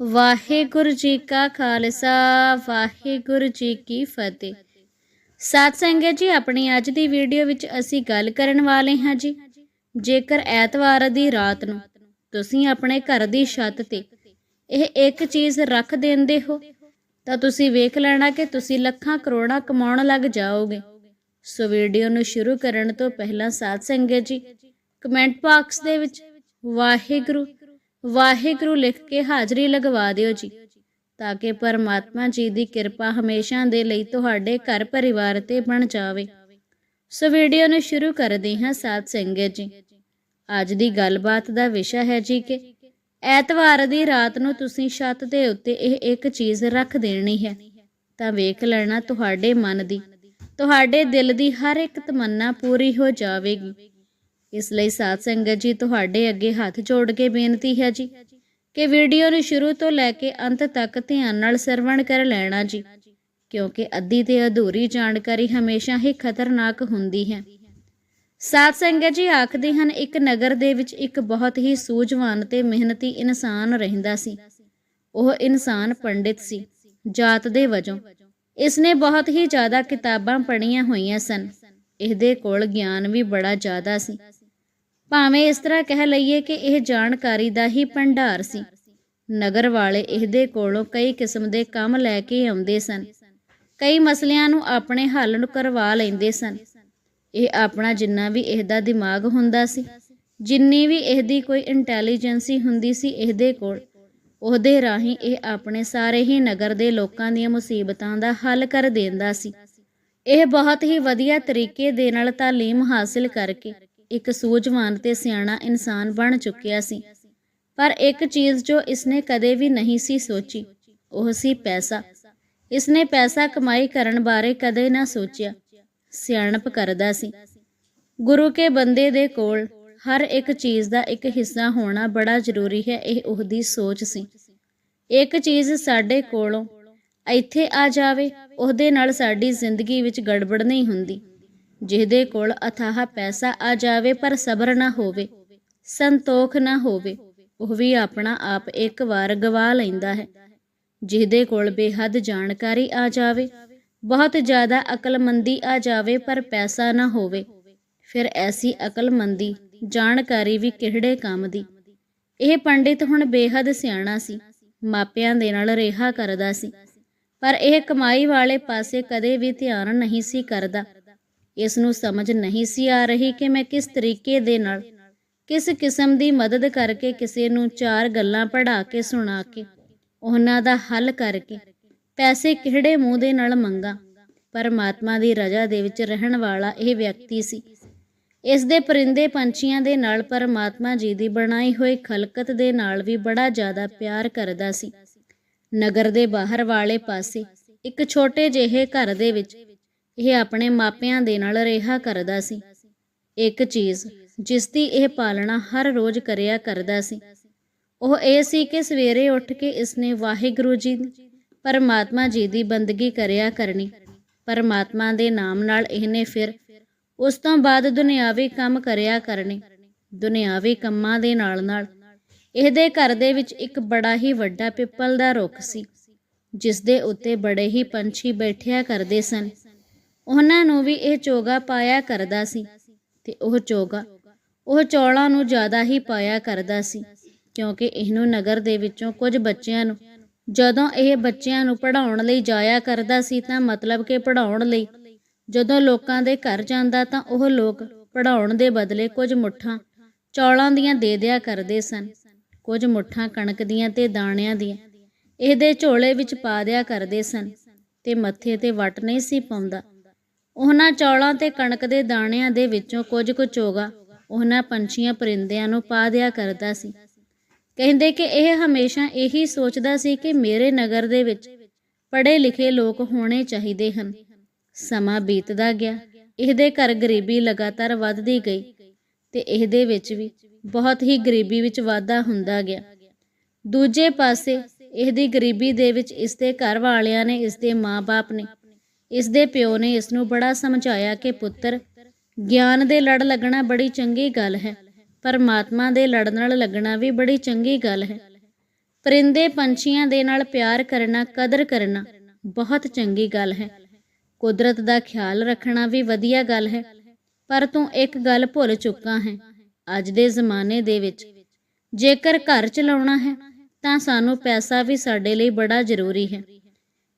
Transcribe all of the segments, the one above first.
ਵਾਹਿਗੁਰੂ ਜੀ ਕਾ ਖਾਲਸਾ, ਵਾਹਿਗੁਰੂ ਜੀ ਕੀ ਫਤਿਹ। ਸਾਧ ਸੰਗਤ ਜੀ, ਆਪਣੀ ਅੱਜ ਦੀ ਵੀਡੀਓ ਵਿੱਚ ਅਸੀਂ ਗੱਲ ਕਰਨ ਵਾਲੇ ਹਾਂ ਜੀ। ਜੇਕਰ ਐਤਵਾਰ ਦੀ ਰਾਤ ਨੂੰ ਤੁਸੀਂ ਆਪਣੇ ਘਰ ਦੀ ਛੱਤ ਤੇ ਇਹ ਇੱਕ ਚੀਜ਼ ਰੱਖ ਦਿੰਦੇ ਹੋ, ਤਾਂ ਤੁਸੀਂ ਵੇਖ ਲੈਣਾ ਕਿ ਤੁਸੀਂ ਲੱਖਾਂ ਕਰੋੜਾਂ ਕਮਾਉਣ ਲੱਗ ਜਾਓਗੇ। ਸੋ ਵੀਡੀਓ ਨੂੰ ਸ਼ੁਰੂ ਕਰਨ ਤੋਂ ਪਹਿਲਾਂ ਸਾਧ ਸੰਗਤ ਜੀ ਕਮੈਂਟ ਬਾਕਸ ਦੇ ਵਿੱਚ ਵਾਹਿਗੁਰੂ ਵਾਹਿਗੁਰੂ ਲਿਖ ਕੇ ਹਾਜ਼ਰੀ ਲਗਵਾ ਦਿਓ ਜੀ, ਤਾਂ ਕਿ ਪਰਮਾਤਮਾ ਜੀ ਦੀ ਕਿਰਪਾ ਹਮੇਸ਼ਾ ਦੇ ਲਈ ਤੁਹਾਡੇ ਘਰ ਪਰਿਵਾਰ ਤੇ ਬਣ ਜਾਵੇ। ਸੋ ਵੀਡੀਓ ਨੂੰ ਸ਼ੁਰੂ ਕਰਦੇ ਹਾਂ ਸਾਧ ਸੰਗਤ ਜੀ। ਅੱਜ ਦੀ ਗੱਲਬਾਤ ਦਾ ਵਿਸ਼ਾ ਹੈ ਜੀ ਕਿ ਐਤਵਾਰ ਦੀ ਰਾਤ ਨੂੰ ਤੁਸੀਂ ਛੱਤ ਦੇ ਉੱਤੇ ਇਹ ਇੱਕ ਚੀਜ਼ ਰੱਖ ਦੇਣੀ ਹੈ, ਤਾਂ ਵੇਖ ਲੈਣਾ ਤੁਹਾਡੇ ਮਨ ਦੀ। ਤੁਹਾਡੇ ਦਿਲ ਦੀ ਹਰ ਇੱਕ ਤਮੰਨਾ ਪੂਰੀ ਹੋ ਜਾਵੇਗੀ। ਇਸ ਲਈ ਸਾਧ ਸੰਗਤ ਜੀ, ਤੁਹਾਡੇ ਅੱਗੇ ਹੱਥ ਜੋੜ ਕੇ ਬੇਨਤੀ ਹੈ ਜੀ ਕਿ ਵੀਡੀਓ ਨੂੰ ਸ਼ੁਰੂ ਤੋਂ ਲੈ ਕੇ ਅੰਤ ਤੱਕ ਧਿਆਨ ਨਾਲ ਸਰਵਣ ਕਰ ਲੈਣਾ ਜੀ, ਕਿਉਂਕਿ ਅੱਧੀ ਤੇ ਅਧੂਰੀ ਜਾਣਕਾਰੀ ਹਮੇਸ਼ਾ ਹੀ ਖਤਰਨਾਕ ਹੁੰਦੀ ਹੈ। ਸਾਧ ਸੰਗਤ ਜੀ ਆਖਦੇ ਹਨ, ਇੱਕ ਨਗਰ ਦੇ ਵਿੱਚ ਇੱਕ ਬਹੁਤ ਹੀ ਸੂਝਵਾਨ ਤੇ ਮਿਹਨਤੀ ਇਨਸਾਨ ਰਹਿੰਦਾ ਸੀ। ਉਹ ਇਨਸਾਨ ਪੰਡਿਤ ਸੀ, ਜਾਤ ਦੇ ਵਜੋਂ। ਇਸਨੇ ਬਹੁਤ ਹੀ ਜ਼ਿਆਦਾ ਕਿਤਾਬਾਂ ਪੜ੍ਹੀਆਂ ਹੋਈਆਂ ਸਨ। ਇਹਦੇ ਕੋਲ ਗਿਆਨ ਵੀ ਬੜਾ ਜ਼ਿਆਦਾ ਸੀ। ਭਾਵੇਂ ਇਸ ਤਰ੍ਹਾਂ ਕਹਿ ਲਈਏ ਕਿ ਇਹ ਜਾਣਕਾਰੀ ਦਾ ਹੀ ਭੰਡਾਰ ਸੀ ਨਗਰ ਵਾਲੇ ਇਹਦੇ ਕੋਲੋਂ ਕਈ ਕਿਸਮ ਦੇ ਕੰਮ ਲੈ ਕੇ ਆਉਂਦੇ ਸਨ ਕਈ ਮਸਲਿਆਂ ਨੂੰ ਆਪਣੇ ਹੱਲ ਨੂੰ ਕਰਵਾ ਲੈਂਦੇ ਸਨ ਇਹ ਆਪਣਾ ਜਿੰਨਾ ਵੀ ਇਹਦਾ ਦਿਮਾਗ ਹੁੰਦਾ ਸੀ ਜਿੰਨੀ ਵੀ ਇਹਦੀ ਕੋਈ ਇੰਟੈਲੀਜੈਂਸੀ ਹੁੰਦੀ ਸੀ ਇਹਦੇ ਕੋਲ ਉਹਦੇ ਰਾਹੀਂ ਇਹ ਆਪਣੇ ਸਾਰੇ ਹੀ ਨਗਰ ਦੇ ਲੋਕਾਂ ਦੀਆਂ ਮੁਸੀਬਤਾਂ ਦਾ ਹੱਲ ਕਰ ਦਿੰਦਾ ਸੀ ਇਹ ਬਹੁਤ ਹੀ ਵਧੀਆ ਤਰੀਕੇ ਦੇ ਨਾਲ تعلیم ਹਾਸਲ ਕਰਕੇ ਇੱਕ ਸੂਝਵਾਨ ਤੇ ਸਿਆਣਾ ਇਨਸਾਨ ਬਣ ਚੁੱਕਿਆ ਸੀ। ਪਰ ਇੱਕ ਚੀਜ਼ ਜੋ ਇਸਨੇ ਕਦੇ ਵੀ ਨਹੀਂ ਸੀ ਸੋਚੀ, ਉਹ ਸੀ ਪੈਸਾ। ਇਸਨੇ ਪੈਸਾ ਕਮਾਈ ਕਰਨ ਬਾਰੇ ਕਦੇ ਨਾ ਸੋਚਿਆ। ਸਿਆਣਪ ਕਰਦਾ ਸੀ। ਗੁਰੂ ਕੇ ਬੰਦੇ ਦੇ ਕੋਲ ਹਰ ਇੱਕ ਚੀਜ਼ ਦਾ ਇੱਕ ਹਿੱਸਾ ਹੋਣਾ ਬੜਾ ਜ਼ਰੂਰੀ ਹੈ, ਇਹ ਉਹਦੀ ਸੋਚ ਸੀ। ਇੱਕ ਚੀਜ਼ ਸਾਡੇ ਕੋਲੋਂ ਇੱਥੇ ਆ ਜਾਵੇ, ਉਹਦੇ ਨਾਲ ਸਾਡੀ ਜ਼ਿੰਦਗੀ ਵਿੱਚ ਗੜਬੜ ਨਹੀਂ ਹੁੰਦੀ। ਜਿਹਦੇ ਕੋਲ ਅਥਾਹ ਪੈਸਾ ਆ ਜਾਵੇ ਪਰ ਸਬਰ ਨਾ ਹੋਵੇ, ਸੰਤੋਖ ਨਾ ਹੋਵੇ, ਉਹ ਵੀ ਆਪਣਾ ਆਪ ਇੱਕ ਵਾਰ ਗਵਾ ਲੈਂਦਾ ਹੈ। ਜਿਹਦੇ ਕੋਲ ਬੇਹੱਦ ਜਾਣਕਾਰੀ ਆ ਜਾਵੇ, ਬਹੁਤ ਜ਼ਿਆਦਾ ਅਕਲਮੰਦੀ ਆ ਜਾਵੇ ਪਰ ਪੈਸਾ ਨਾ ਹੋਵੇ, ਫਿਰ ਐਸੀ ਅਕਲਮੰਦੀ, ਜਾਣਕਾਰੀ ਵੀ ਕਿਹੜੇ ਕੰਮ ਦੀ? ਇਹ ਪੰਡਿਤ ਹੁਣ ਬੇਹੱਦ ਸਿਆਣਾ ਸੀ, ਮਾਪਿਆਂ ਦੇ ਨਾਲ ਰਿਹਾ ਕਰਦਾ ਸੀ, ਪਰ ਇਹ ਕਮਾਈ ਵਾਲੇ ਪਾਸੇ ਕਦੇ ਵੀ ਧਿਆਨ ਨਹੀਂ ਸੀ ਕਰਦਾ। ਇਸ ਨੂੰ ਸਮਝ ਨਹੀਂ ਸੀ ਆ ਰਹੀ ਕਿ ਮੈਂ ਕਿਸ ਤਰੀਕੇ ਦੇ ਨਾਲ, ਕਿਸ ਕਿਸਮ ਦੀ ਮਦਦ ਕਰਕੇ ਕਿਸੇ ਨੂੰ ਚਾਰ ਗੱਲਾਂ ਪੜ੍ਹਾ ਕੇ ਸੁਣਾ ਕੇ, ਉਹਨਾਂ ਦਾ ਹੱਲ ਕਰਕੇ ਪੈਸੇ ਕਿਹੜੇ ਮੂੰਹ ਦੇ ਨਾਲ ਮੰਗਾ। ਪਰਮਾਤਮਾ ਦੀ ਰਜ਼ਾ ਦੇ ਵਿੱਚ ਰਹਿਣ ਵਾਲਾ ਇਹ ਵਿਅਕਤੀ ਸੀ। ਇਸ ਦੇ ਪਰਿੰਦੇ ਪੰਛੀਆਂ ਦੇ ਨਾਲ ਪਰਮਾਤਮਾ ਜੀ ਦੀ ਬਣਾਈ ਹੋਈ ਖਲਕਤ ਦੇ ਨਾਲ ਵੀ ਬੜਾ ਜ਼ਿਆਦਾ ਪਿਆਰ ਕਰਦਾ ਸੀ। ਨਗਰ ਦੇ ਬਾਹਰ ਵਾਲੇ ਪਾਸੇ ਇੱਕ ਛੋਟੇ ਜਿਹੇ ਘਰ ਦੇ ਵਿੱਚ ਇਹ ਆਪਣੇ ਮਾਪਿਆਂ ਦੇ ਨਾਲ ਰਿਹਾ ਕਰਦਾ ਸੀ। ਇੱਕ ਚੀਜ਼ ਜਿਸ ਦੀ ਇਹ ਪਾਲਣਾ ਹਰ ਰੋਜ਼ ਕਰਿਆ ਕਰਦਾ ਸੀ। ਉਹ ਇਹ ਸੀ ਕਿ ਸਵੇਰੇ ਉੱਠ ਕੇ ਇਸਨੇ ਵਾਹਿਗੁਰੂ ਜੀ, ਪਰਮਾਤਮਾ ਜੀ ਦੀ ਬੰਦਗੀ ਕਰਿਆ ਕਰਨੀ। ਪਰਮਾਤਮਾ ਦੇ ਨਾਮ ਨਾਲ ਇਹਨੇ ਫਿਰ ਉਸ ਤੋਂ ਬਾਅਦ ਦੁਨਿਆਵੀ ਕੰਮ ਕਰਿਆ ਕਰਨੇ। ਦੁਨਿਆਵੀ ਕੰਮਾਂ ਦੇ ਨਾਲ ਨਾਲ ਇਹਦੇ ਘਰ ਦੇ ਵਿੱਚ ਇੱਕ ਬੜਾ ਹੀ ਵੱਡਾ ਪਿੱਪਲ ਦਾ ਰੁੱਖ ਸੀ ਜਿਸ ਦੇ ਉੱਤੇ ਬੜੇ ਹੀ ਪੰਛੀ ਬੈਠਿਆ ਕਰਦੇ ਸਨ। ਉਹਨਾਂ ਨੂੰ ਵੀ ਇਹ ਚੋਗਾ ਪਾਇਆ ਕਰਦਾ ਸੀ ਤੇ ਉਹ ਚੋਗਾ, ਉਹ ਚੌਲਾਂ ਨੂੰ ਜ਼ਿਆਦਾ ਹੀ ਪਾਇਆ ਕਰਦਾ ਸੀ ਕਿਉਂਕਿ ਇਹਨੂੰ ਨਗਰ ਦੇ ਵਿੱਚੋਂ ਕੁਝ ਬੱਚਿਆਂ ਨੂੰ, ਜਦੋਂ ਇਹ ਬੱਚਿਆਂ ਨੂੰ ਪੜ੍ਹਾਉਣ ਲਈ ਜਾਇਆ ਕਰਦਾ ਸੀ ਤਾਂ ਮਤਲਬ ਕਿ ਪੜ੍ਹਾਉਣ ਲਈ, ਜਦੋਂ ਲੋਕਾਂ ਦੇ ਘਰ ਜਾਂਦਾ ਤਾਂ ਉਹ ਲੋਕ ਪੜ੍ਹਾਉਣ ਦੇ ਬਦਲੇ ਕੁਝ ਮੁੱਠਾਂ ਚੌਲਾਂ ਦੀਆਂ ਦੇ ਦਿਆ ਕਰਦੇ ਸਨ, ਕੁਝ ਮੁੱਠਾਂ ਕਣਕ ਦੀਆਂ ਤੇ ਦਾਣਿਆਂ ਦੀਆਂ, ਇਹਦੇ ਝੋਲੇ ਵਿੱਚ ਪਾ ਦਿਆ ਕਰਦੇ ਸਨ ਤੇ ਮੱਥੇ ਤੇ ਵਟ ਨਹੀਂ ਸੀ ਪਾਉਂਦਾ। ਉਹਨਾਂ ਚੌਲਾਂ ਤੇ ਕਣਕ ਦੇ ਦਾਣਿਆਂ ਦੇ ਵਿੱਚੋਂ ਕੁਝ ਕੁ ਚੋਗਾ ਉਹਨਾਂ ਪੰਛੀਆਂ ਪਰਿੰਦਿਆਂ ਨੂੰ ਪਾ ਦਿਆ ਕਰਦਾ ਸੀ। ਕਹਿੰਦੇ ਕਿ ਇਹ ਹਮੇਸ਼ਾ ਇਹੀ ਸੋਚਦਾ ਸੀ ਕਿ ਮੇਰੇ ਨਗਰ ਦੇ ਵਿੱਚ ਪੜ੍ਹੇ ਲਿਖੇ ਲੋਕ ਹੋਣੇ ਚਾਹੀਦੇ ਹਨ। ਸਮਾਂ ਬੀਤਦਾ ਗਿਆ। ਇਹਦੇ ਘਰ ਗਰੀਬੀ ਲਗਾਤਾਰ ਵੱਧਦੀ ਗਈ ਤੇ ਇਹਦੇ ਵਿੱਚ ਵੀ ਬਹੁਤ ਹੀ ਗਰੀਬੀ ਵਿੱਚ ਵਾਧਾ ਹੁੰਦਾ ਗਿਆ। ਦੂਜੇ ਪਾਸੇ, ਇਹਦੀ ਗਰੀਬੀ ਦੇ ਵਿੱਚ ਇਸ ਦੇ ਘਰ ਵਾਲਿਆਂ ਨੇ ਇਸ ਦੇ ਮਾਪੇ ਨੇ ਇਸ ਦੇ ਪਿਓ ਨੇ ਇਸ ਨੂੰ ਬੜਾ ਸਮਝਾਇਆ ਕਿ ਪੁੱਤਰ, ਗਿਆਨ ਦੇ ਲੜ ਲੱਗਣਾ ਬੜੀ ਚੰਗੀ ਗੱਲ ਹੈ, ਪਰਮਾਤਮਾ ਦੇ ਲੜ ਨਾਲ ਲੱਗਣਾ ਵੀ ਬੜੀ ਚੰਗੀ ਗੱਲ ਹੈ। ਪਰਿੰਦੇ ਪੰਛੀਆਂ ਦੇ ਨਾਲ ਪਿਆਰ ਕਰਨਾ, ਕਦਰ ਕਰਨਾ ਬਹੁਤ ਚੰਗੀ ਗੱਲ ਹੈ। ਕੁਦਰਤ ਦਾ ਖਿਆਲ ਰੱਖਣਾ ਵੀ ਵਧੀਆ ਗੱਲ ਹੈ। ਪਰ ਤੂੰ ਇੱਕ ਗੱਲ ਭੁੱਲ ਚੁੱਕਾ ਹੈ, ਅੱਜ ਦੇ ਜ਼ਮਾਨੇ ਦੇ ਵਿੱਚ ਜੇਕਰ ਘਰ ਚਲਾਉਣਾ ਹੈ, ਤਾਂ ਸਾਨੂੰ ਪੈਸਾ ਵੀ ਸਾਡੇ ਲਈ ਬੜਾ ਜ਼ਰੂਰੀ ਹੈ।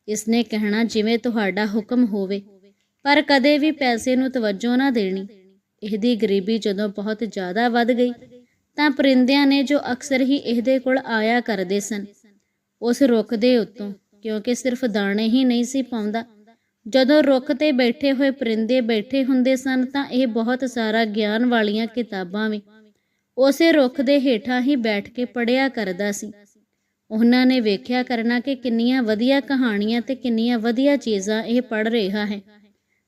ਇਸਨੇ ਕਹਿਣਾ, ਜਿਵੇਂ ਤੁਹਾਡਾ ਹੁਕਮ ਹੋਵੇ, ਪਰ ਕਦੇ ਵੀ ਪੈਸੇ ਨੂੰ ਤਵੱਜੋ ਨਾ ਦੇਣੀ। ਇਹਦੀ ਗਰੀਬੀ ਜਦੋਂ ਬਹੁਤ ਜ਼ਿਆਦਾ ਵੱਧ ਗਈ, ਤਾਂ ਪਰਿੰਦਿਆਂ ਨੇ ਜੋ ਅਕਸਰ ਹੀ ਇਹਦੇ ਕੋਲ ਆਇਆ ਕਰਦੇ ਸਨ, ਉਸ ਰੁੱਖ ਦੇ ਉੱਤੋਂ, ਕਿਉਂਕਿ ਸਿਰਫ ਦਾਣੇ ਹੀ ਨਹੀਂ ਸੀ ਪਾਉਂਦਾ, ਜਦੋਂ ਰੁੱਖ ਤੇ ਬੈਠੇ ਹੋਏ ਪਰਿੰਦੇ ਬੈਠੇ ਹੁੰਦੇ ਸਨ, ਤਾਂ ਇਹ ਬਹੁਤ ਸਾਰਾ ਗਿਆਨ ਵਾਲੀਆਂ ਕਿਤਾਬਾਂ ਵੀ ਉਸੇ ਰੁੱਖ ਦੇ ਹੇਠਾਂ ਹੀ ਬੈਠ ਕੇ ਪੜਿਆ ਕਰਦਾ ਸੀ। ਉਹਨਾਂ ਨੇ ਵੇਖਿਆ ਕਰਨਾ ਕਿ ਕਿੰਨੀਆਂ ਵਧੀਆ ਕਹਾਣੀਆਂ ਤੇ ਕਿੰਨੀਆਂ ਵਧੀਆ ਚੀਜ਼ਾਂ ਇਹ ਪੜ ਰਿਹਾ ਹੈ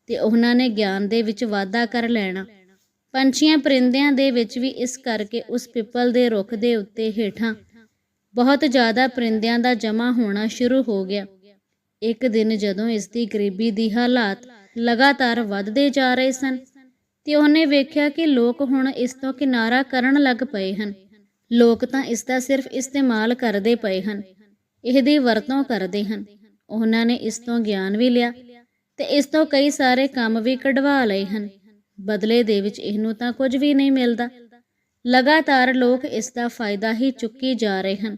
ਤੇ ਉਹਨਾਂ ਨੇ ਗਿਆਨ ਦੇ ਵਿੱਚ ਵਾਧਾ ਕਰ ਲੈਣਾ। ਪੰਛੀਆਂ ਪਰਿੰਦਿਆਂ ਦੇ ਵਿੱਚ ਵੀ ਇਸ ਕਰਕੇ ਉਸ ਪਿੱਪਲ ਦੇ ਰੁੱਖ ਦੇ ਉੱਤੇ ਹੇਠਾਂ ਬਹੁਤ ਜ਼ਿਆਦਾ ਪਰਿੰਦਿਆਂ ਦਾ ਜਮਾ ਹੋਣਾ ਸ਼ੁਰੂ ਹੋ ਗਿਆ। ਇੱਕ ਦਿਨ ਜਦੋਂ ਇਸ ਦੀ ਗਰੀਬੀ ਦੀ ਹਾਲਾਤ ਲਗਾਤਾਰ ਵੱਧਦੇ ਜਾ ਰਹੇ ਸਨ ਤੇ ਉਹਨੇ ਵੇਖਿਆ ਕਿ ਲੋਕ ਹੁਣ ਇਸ ਤੋਂ ਕਿਨਾਰਾ ਕਰਨ ਲੱਗ ਪਏ ਹਨ। ਲੋਕ ਤਾਂ ਇਸ ਦਾ ਸਿਰਫ ਇਸਤੇਮਾਲ ਕਰਦੇ ਪਏ ਹਨ, ਇਹਦੀ ਵਰਤੋਂ ਕਰਦੇ ਹਨ। ਉਹਨਾਂ ਨੇ ਇਸ ਤੋਂ ਗਿਆਨ ਵੀ ਲਿਆ ਤੇ ਇਸ ਤੋਂ ਕਈ ਸਾਰੇ ਕੰਮ ਵੀ ਕਢਵਾ ਲਏ ਹਨ। ਬਦਲੇ ਦੇ ਵਿੱਚ ਇਹਨੂੰ ਤਾਂ ਕੁਝ ਵੀ ਨਹੀਂ ਮਿਲਦਾ। ਲਗਾਤਾਰ ਲੋਕ ਇਸ ਦਾ ਫਾਇਦਾ ਹੀ ਚੁੱਕੀ ਜਾ ਰਹੇ ਹਨ।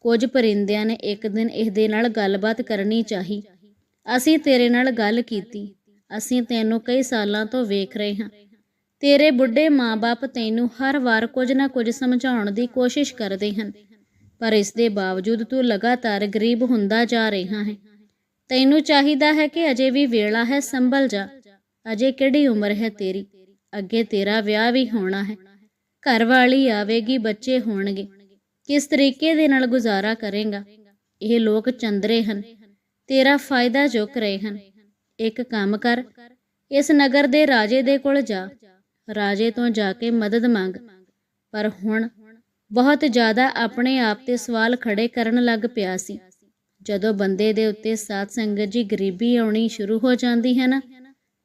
ਕੁਝ ਪਰਿੰਦਿਆਂ ਨੇ ਇੱਕ ਦਿਨ ਇਹਦੇ ਨਾਲ ਗੱਲਬਾਤ ਕਰਨੀ ਚਾਹੀ। ਅਸੀਂ ਤੇਰੇ ਨਾਲ ਗੱਲ ਕੀਤੀ। ਅਸੀਂ ਤੈਨੂੰ ਕਈ ਸਾਲਾਂ ਤੋਂ ਵੇਖ ਰਹੇ ਹਾਂ। ਤੇਰੇ ਬੁੱਢੇ ਮਾਪੇ ਤੈਨੂੰ ਹਰ ਵਾਰ ਕੁਝ ਨਾ ਕੁਝ ਸਮਝਾਉਣ ਦੀ ਕੋਸ਼ਿਸ਼ ਕਰਦੇ ਹਨ। ਪਰ ਇਸ ਦੇ ਬਾਵਜੂਦ ਤੂੰ ਲਗਾਤਾਰ ਗਰੀਬ ਹੁੰਦਾ ਜਾ ਰਿਹਾ ਹੈ। ਤੈਨੂੰ ਚਾਹੀਦਾ ਹੈ ਕਿ ਅਜੇ ਵੀ ਵੇਲਾ ਹੈ, ਸੰਭਲ ਜਾ। ਅਜੇ ਕਿਹੜੀ ਉਮਰ ਹੈ ਤੇਰੀ? ਅੱਗੇ ਤੇਰਾ ਵਿਆਹ ਵੀ ਹੋਣਾ ਹੈ। ਘਰ ਵਾਲੀ ਆਵੇਗੀ, ਬੱਚੇ ਹੋਣਗੇ। ਕਿਸ ਤਰੀਕੇ ਦੇ ਨਾਲ ਗੁਜ਼ਾਰਾ ਕਰੇਗਾ? ਇਹ ਲੋਕ ਚੰਦਰੇ ਹਨ। ਤੇਰਾ ਫਾਇਦਾ ਚੁੱਕ ਰਹੇ ਹਨ। ਇੱਕ ਕੰਮ ਕਰ, ਇਸ ਨਗਰ ਦੇ ਰਾਜੇ ਦੇ ਕੋਲ ਜਾ। ਰਾਜੇ ਤੋਂ ਜਾ ਕੇ ਮਦਦ ਮੰਗ। ਪਰ ਹੁਣ ਬਹੁਤ ਜ਼ਿਆਦਾ ਆਪਣੇ ਆਪ ਤੇ ਸਵਾਲ ਖੜੇ ਕਰਨ ਲੱਗ ਪਿਆ ਸੀ। ਜਦੋਂ ਬੰਦੇ ਦੇ ਉੱਤੇ ਸਾਧ ਸੰਗਤ ਜੀ ਗਰੀਬੀ ਆਉਣੀ ਸ਼ੁਰੂ ਹੋ ਜਾਂਦੀ ਹੈ ਨਾ,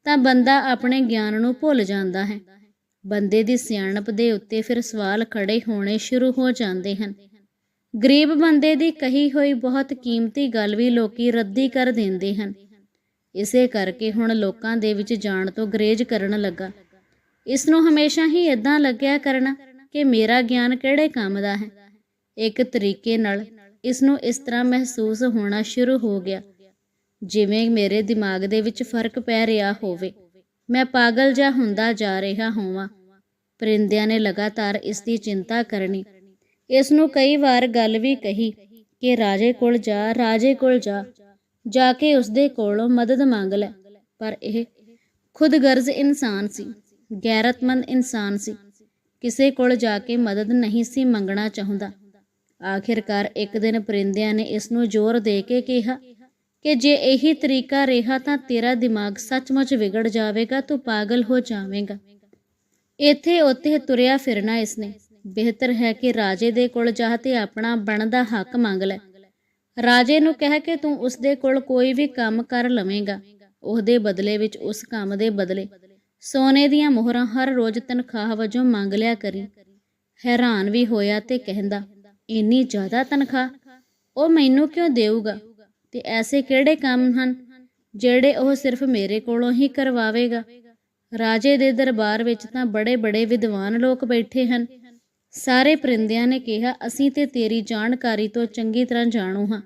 ਤਾਂ ਬੰਦਾ ਆਪਣੇ ਗਿਆਨ ਨੂੰ ਭੁੱਲ ਜਾਂਦਾ ਹੈ। ਬੰਦੇ ਦੀ ਸਿਆਣਪ ਦੇ ਉੱਤੇ ਫਿਰ ਸਵਾਲ ਖੜੇ ਹੋਣੇ ਸ਼ੁਰੂ ਹੋ ਜਾਂਦੇ ਹਨ। ਗਰੀਬ ਬੰਦੇ ਦੀ ਕਹੀ ਹੋਈ ਬਹੁਤ ਕੀਮਤੀ ਗੱਲ ਵੀ ਲੋਕੀ ਰੱਦੀ ਕਰ ਦਿੰਦੇ ਹਨ। ਇਸੇ ਕਰਕੇ ਹੁਣ ਲੋਕਾਂ ਦੇ ਵਿੱਚ ਜਾਣ ਤੋਂ ਗਰੇਜ ਕਰਨ ਲੱਗਾ। ਇਸ ਨੂੰ ਹਮੇਸ਼ਾ ਹੀ ਇਦਾਂ ਲੱਗਿਆ ਕਰਨਾ ਕਿ ਮੇਰਾ ਗਿਆਨ ਕਿਹੜੇ ਕੰਮ ਦਾ ਹੈ। ਇੱਕ ਤਰੀਕੇ ਨਾਲ ਇਸ ਨੂੰ ਇਸ ਤਰ੍ਹਾਂ ਮਹਿਸੂਸ ਹੋਣਾ ਸ਼ੁਰੂ ਹੋ ਗਿਆ, ਜਿਵੇਂ ਮੇਰੇ ਦਿਮਾਗ ਦੇ ਵਿੱਚ ਫ਼ਰਕ ਪੈ ਰਿਹਾ ਹੋਵੇ। ਮੈਂ ਪਾਗਲ ਜਿਹਾ ਹੁੰਦਾ ਜਾ ਰਿਹਾ ਹੋਵਾਂ। ਪਰਿੰਦਿਆਂ ਨੇ ਲਗਾਤਾਰ ਇਸ ਦੀ ਚਿੰਤਾ ਕਰਨੀ। ਇਸ ਨੂੰ ਕਈ ਵਾਰ ਗੱਲ ਵੀ ਕਹੀ ਕਿ ਰਾਜੇ ਕੋਲ ਜਾ, ਰਾਜੇ ਕੋਲ ਜਾ ਜਾ ਕੇ ਉਸ ਦੇ ਕੋਲੋਂ ਮਦਦ ਮੰਗ ਲੈ। ਪਰ ਇਹ ਖੁਦਗਰਜ਼ ਇਨਸਾਨ ਸੀ। ਗੈਰਤਮੰਦ ਇਨਸਾਨ ਸੀ। ਕਿਸੇ ਕੋਲ ਜਾ ਕੇ ਮਦਦ ਨਹੀਂ ਸੀ ਮੰਗਣਾ ਚਾਹੁੰਦਾ। ਆਖਿਰਕਾਰ ਇੱਕ ਦਿਨ ਪਰਿੰਦਿਆਂ ਨੇ ਇਸ ਨੂੰ ਜ਼ੋਰ ਦੇ ਕੇ ਕਿਹਾ ਕਿ ਜੇ ਇਹੀ ਤਰੀਕਾ ਰਿਹਾ ਤਾਂ ਤੇਰਾ ਦਿਮਾਗ ਸੱਚਮੁੱਚ ਵਿਗੜ ਜਾਵੇਗਾ, ਤੂੰ ਪਾਗਲ ਹੋ ਜਾਵੇਂਗਾ। ਇੱਥੇ ਉੱਥੇ ਤੁਰਿਆ ਫਿਰਨਾ ਇਸਨੇ। ਬਿਹਤਰ ਹੈ ਕਿ ਰਾਜੇ ਦੇ ਕੋਲ ਜਾ ਤੇ ਆਪਣਾ ਬਣਦਾ ਹੱਕ ਮੰਗ ਲੈ। ਰਾਜੇ ਨੂੰ ਕਹਿ ਕੇ ਤੂੰ ਉਸ ਦੇ ਕੋਲ ਕੋਈ ਵੀ ਕੰਮ ਕਰ ਲਵੇਂਗਾ। ਉਹਦੇ ਬਦਲੇ ਵਿੱਚ ਉਸ ਕੰਮ ਦੇ ਬਦਲੇ ਸੋਨੇ ਦੀਆਂ ਮੋਹਰਾਂ ਹਰ ਰੋਜ਼ ਤਨਖਾਹ ਵਜੋਂ ਮੰਗ ਲਿਆ ਕਰੀ। ਹੈਰਾਨ ਵੀ ਹੋਇਆ ਤੇ ਕਹਿੰਦਾ, ਇੰਨੀ ਜ਼ਿਆਦਾ ਤਨਖਾਹ? ਉਹ ਮੈਨੂੰ ਕਿਉਂ ਦੇਊਗਾ? ਤੇ ਐਸੇ ਕਿਹੜੇ ਕੰਮ ਹਨ ਜਿਹੜੇ ਉਹ ਸਿਰਫ ਮੇਰੇ ਕੋਲੋਂ ਹੀ ਕਰਵਾਵੇਗਾ? ਰਾਜੇ ਦੇ ਦਰਬਾਰ ਵਿੱਚ ਤਾਂ ਬੜੇ-ਬੜੇ ਵਿਦਵਾਨ ਲੋਕ ਬੈਠੇ ਹਨ। ਸਾਰੇ ਪਰਿੰਦਿਆਂ ਨੇ ਕਿਹਾ, ਅਸੀਂ ਤੇ ਤੇਰੀ ਜਾਣਕਾਰੀ ਤੋਂ ਚੰਗੀ ਤਰ੍ਹਾਂ ਜਾਣੂ ਹਾਂ।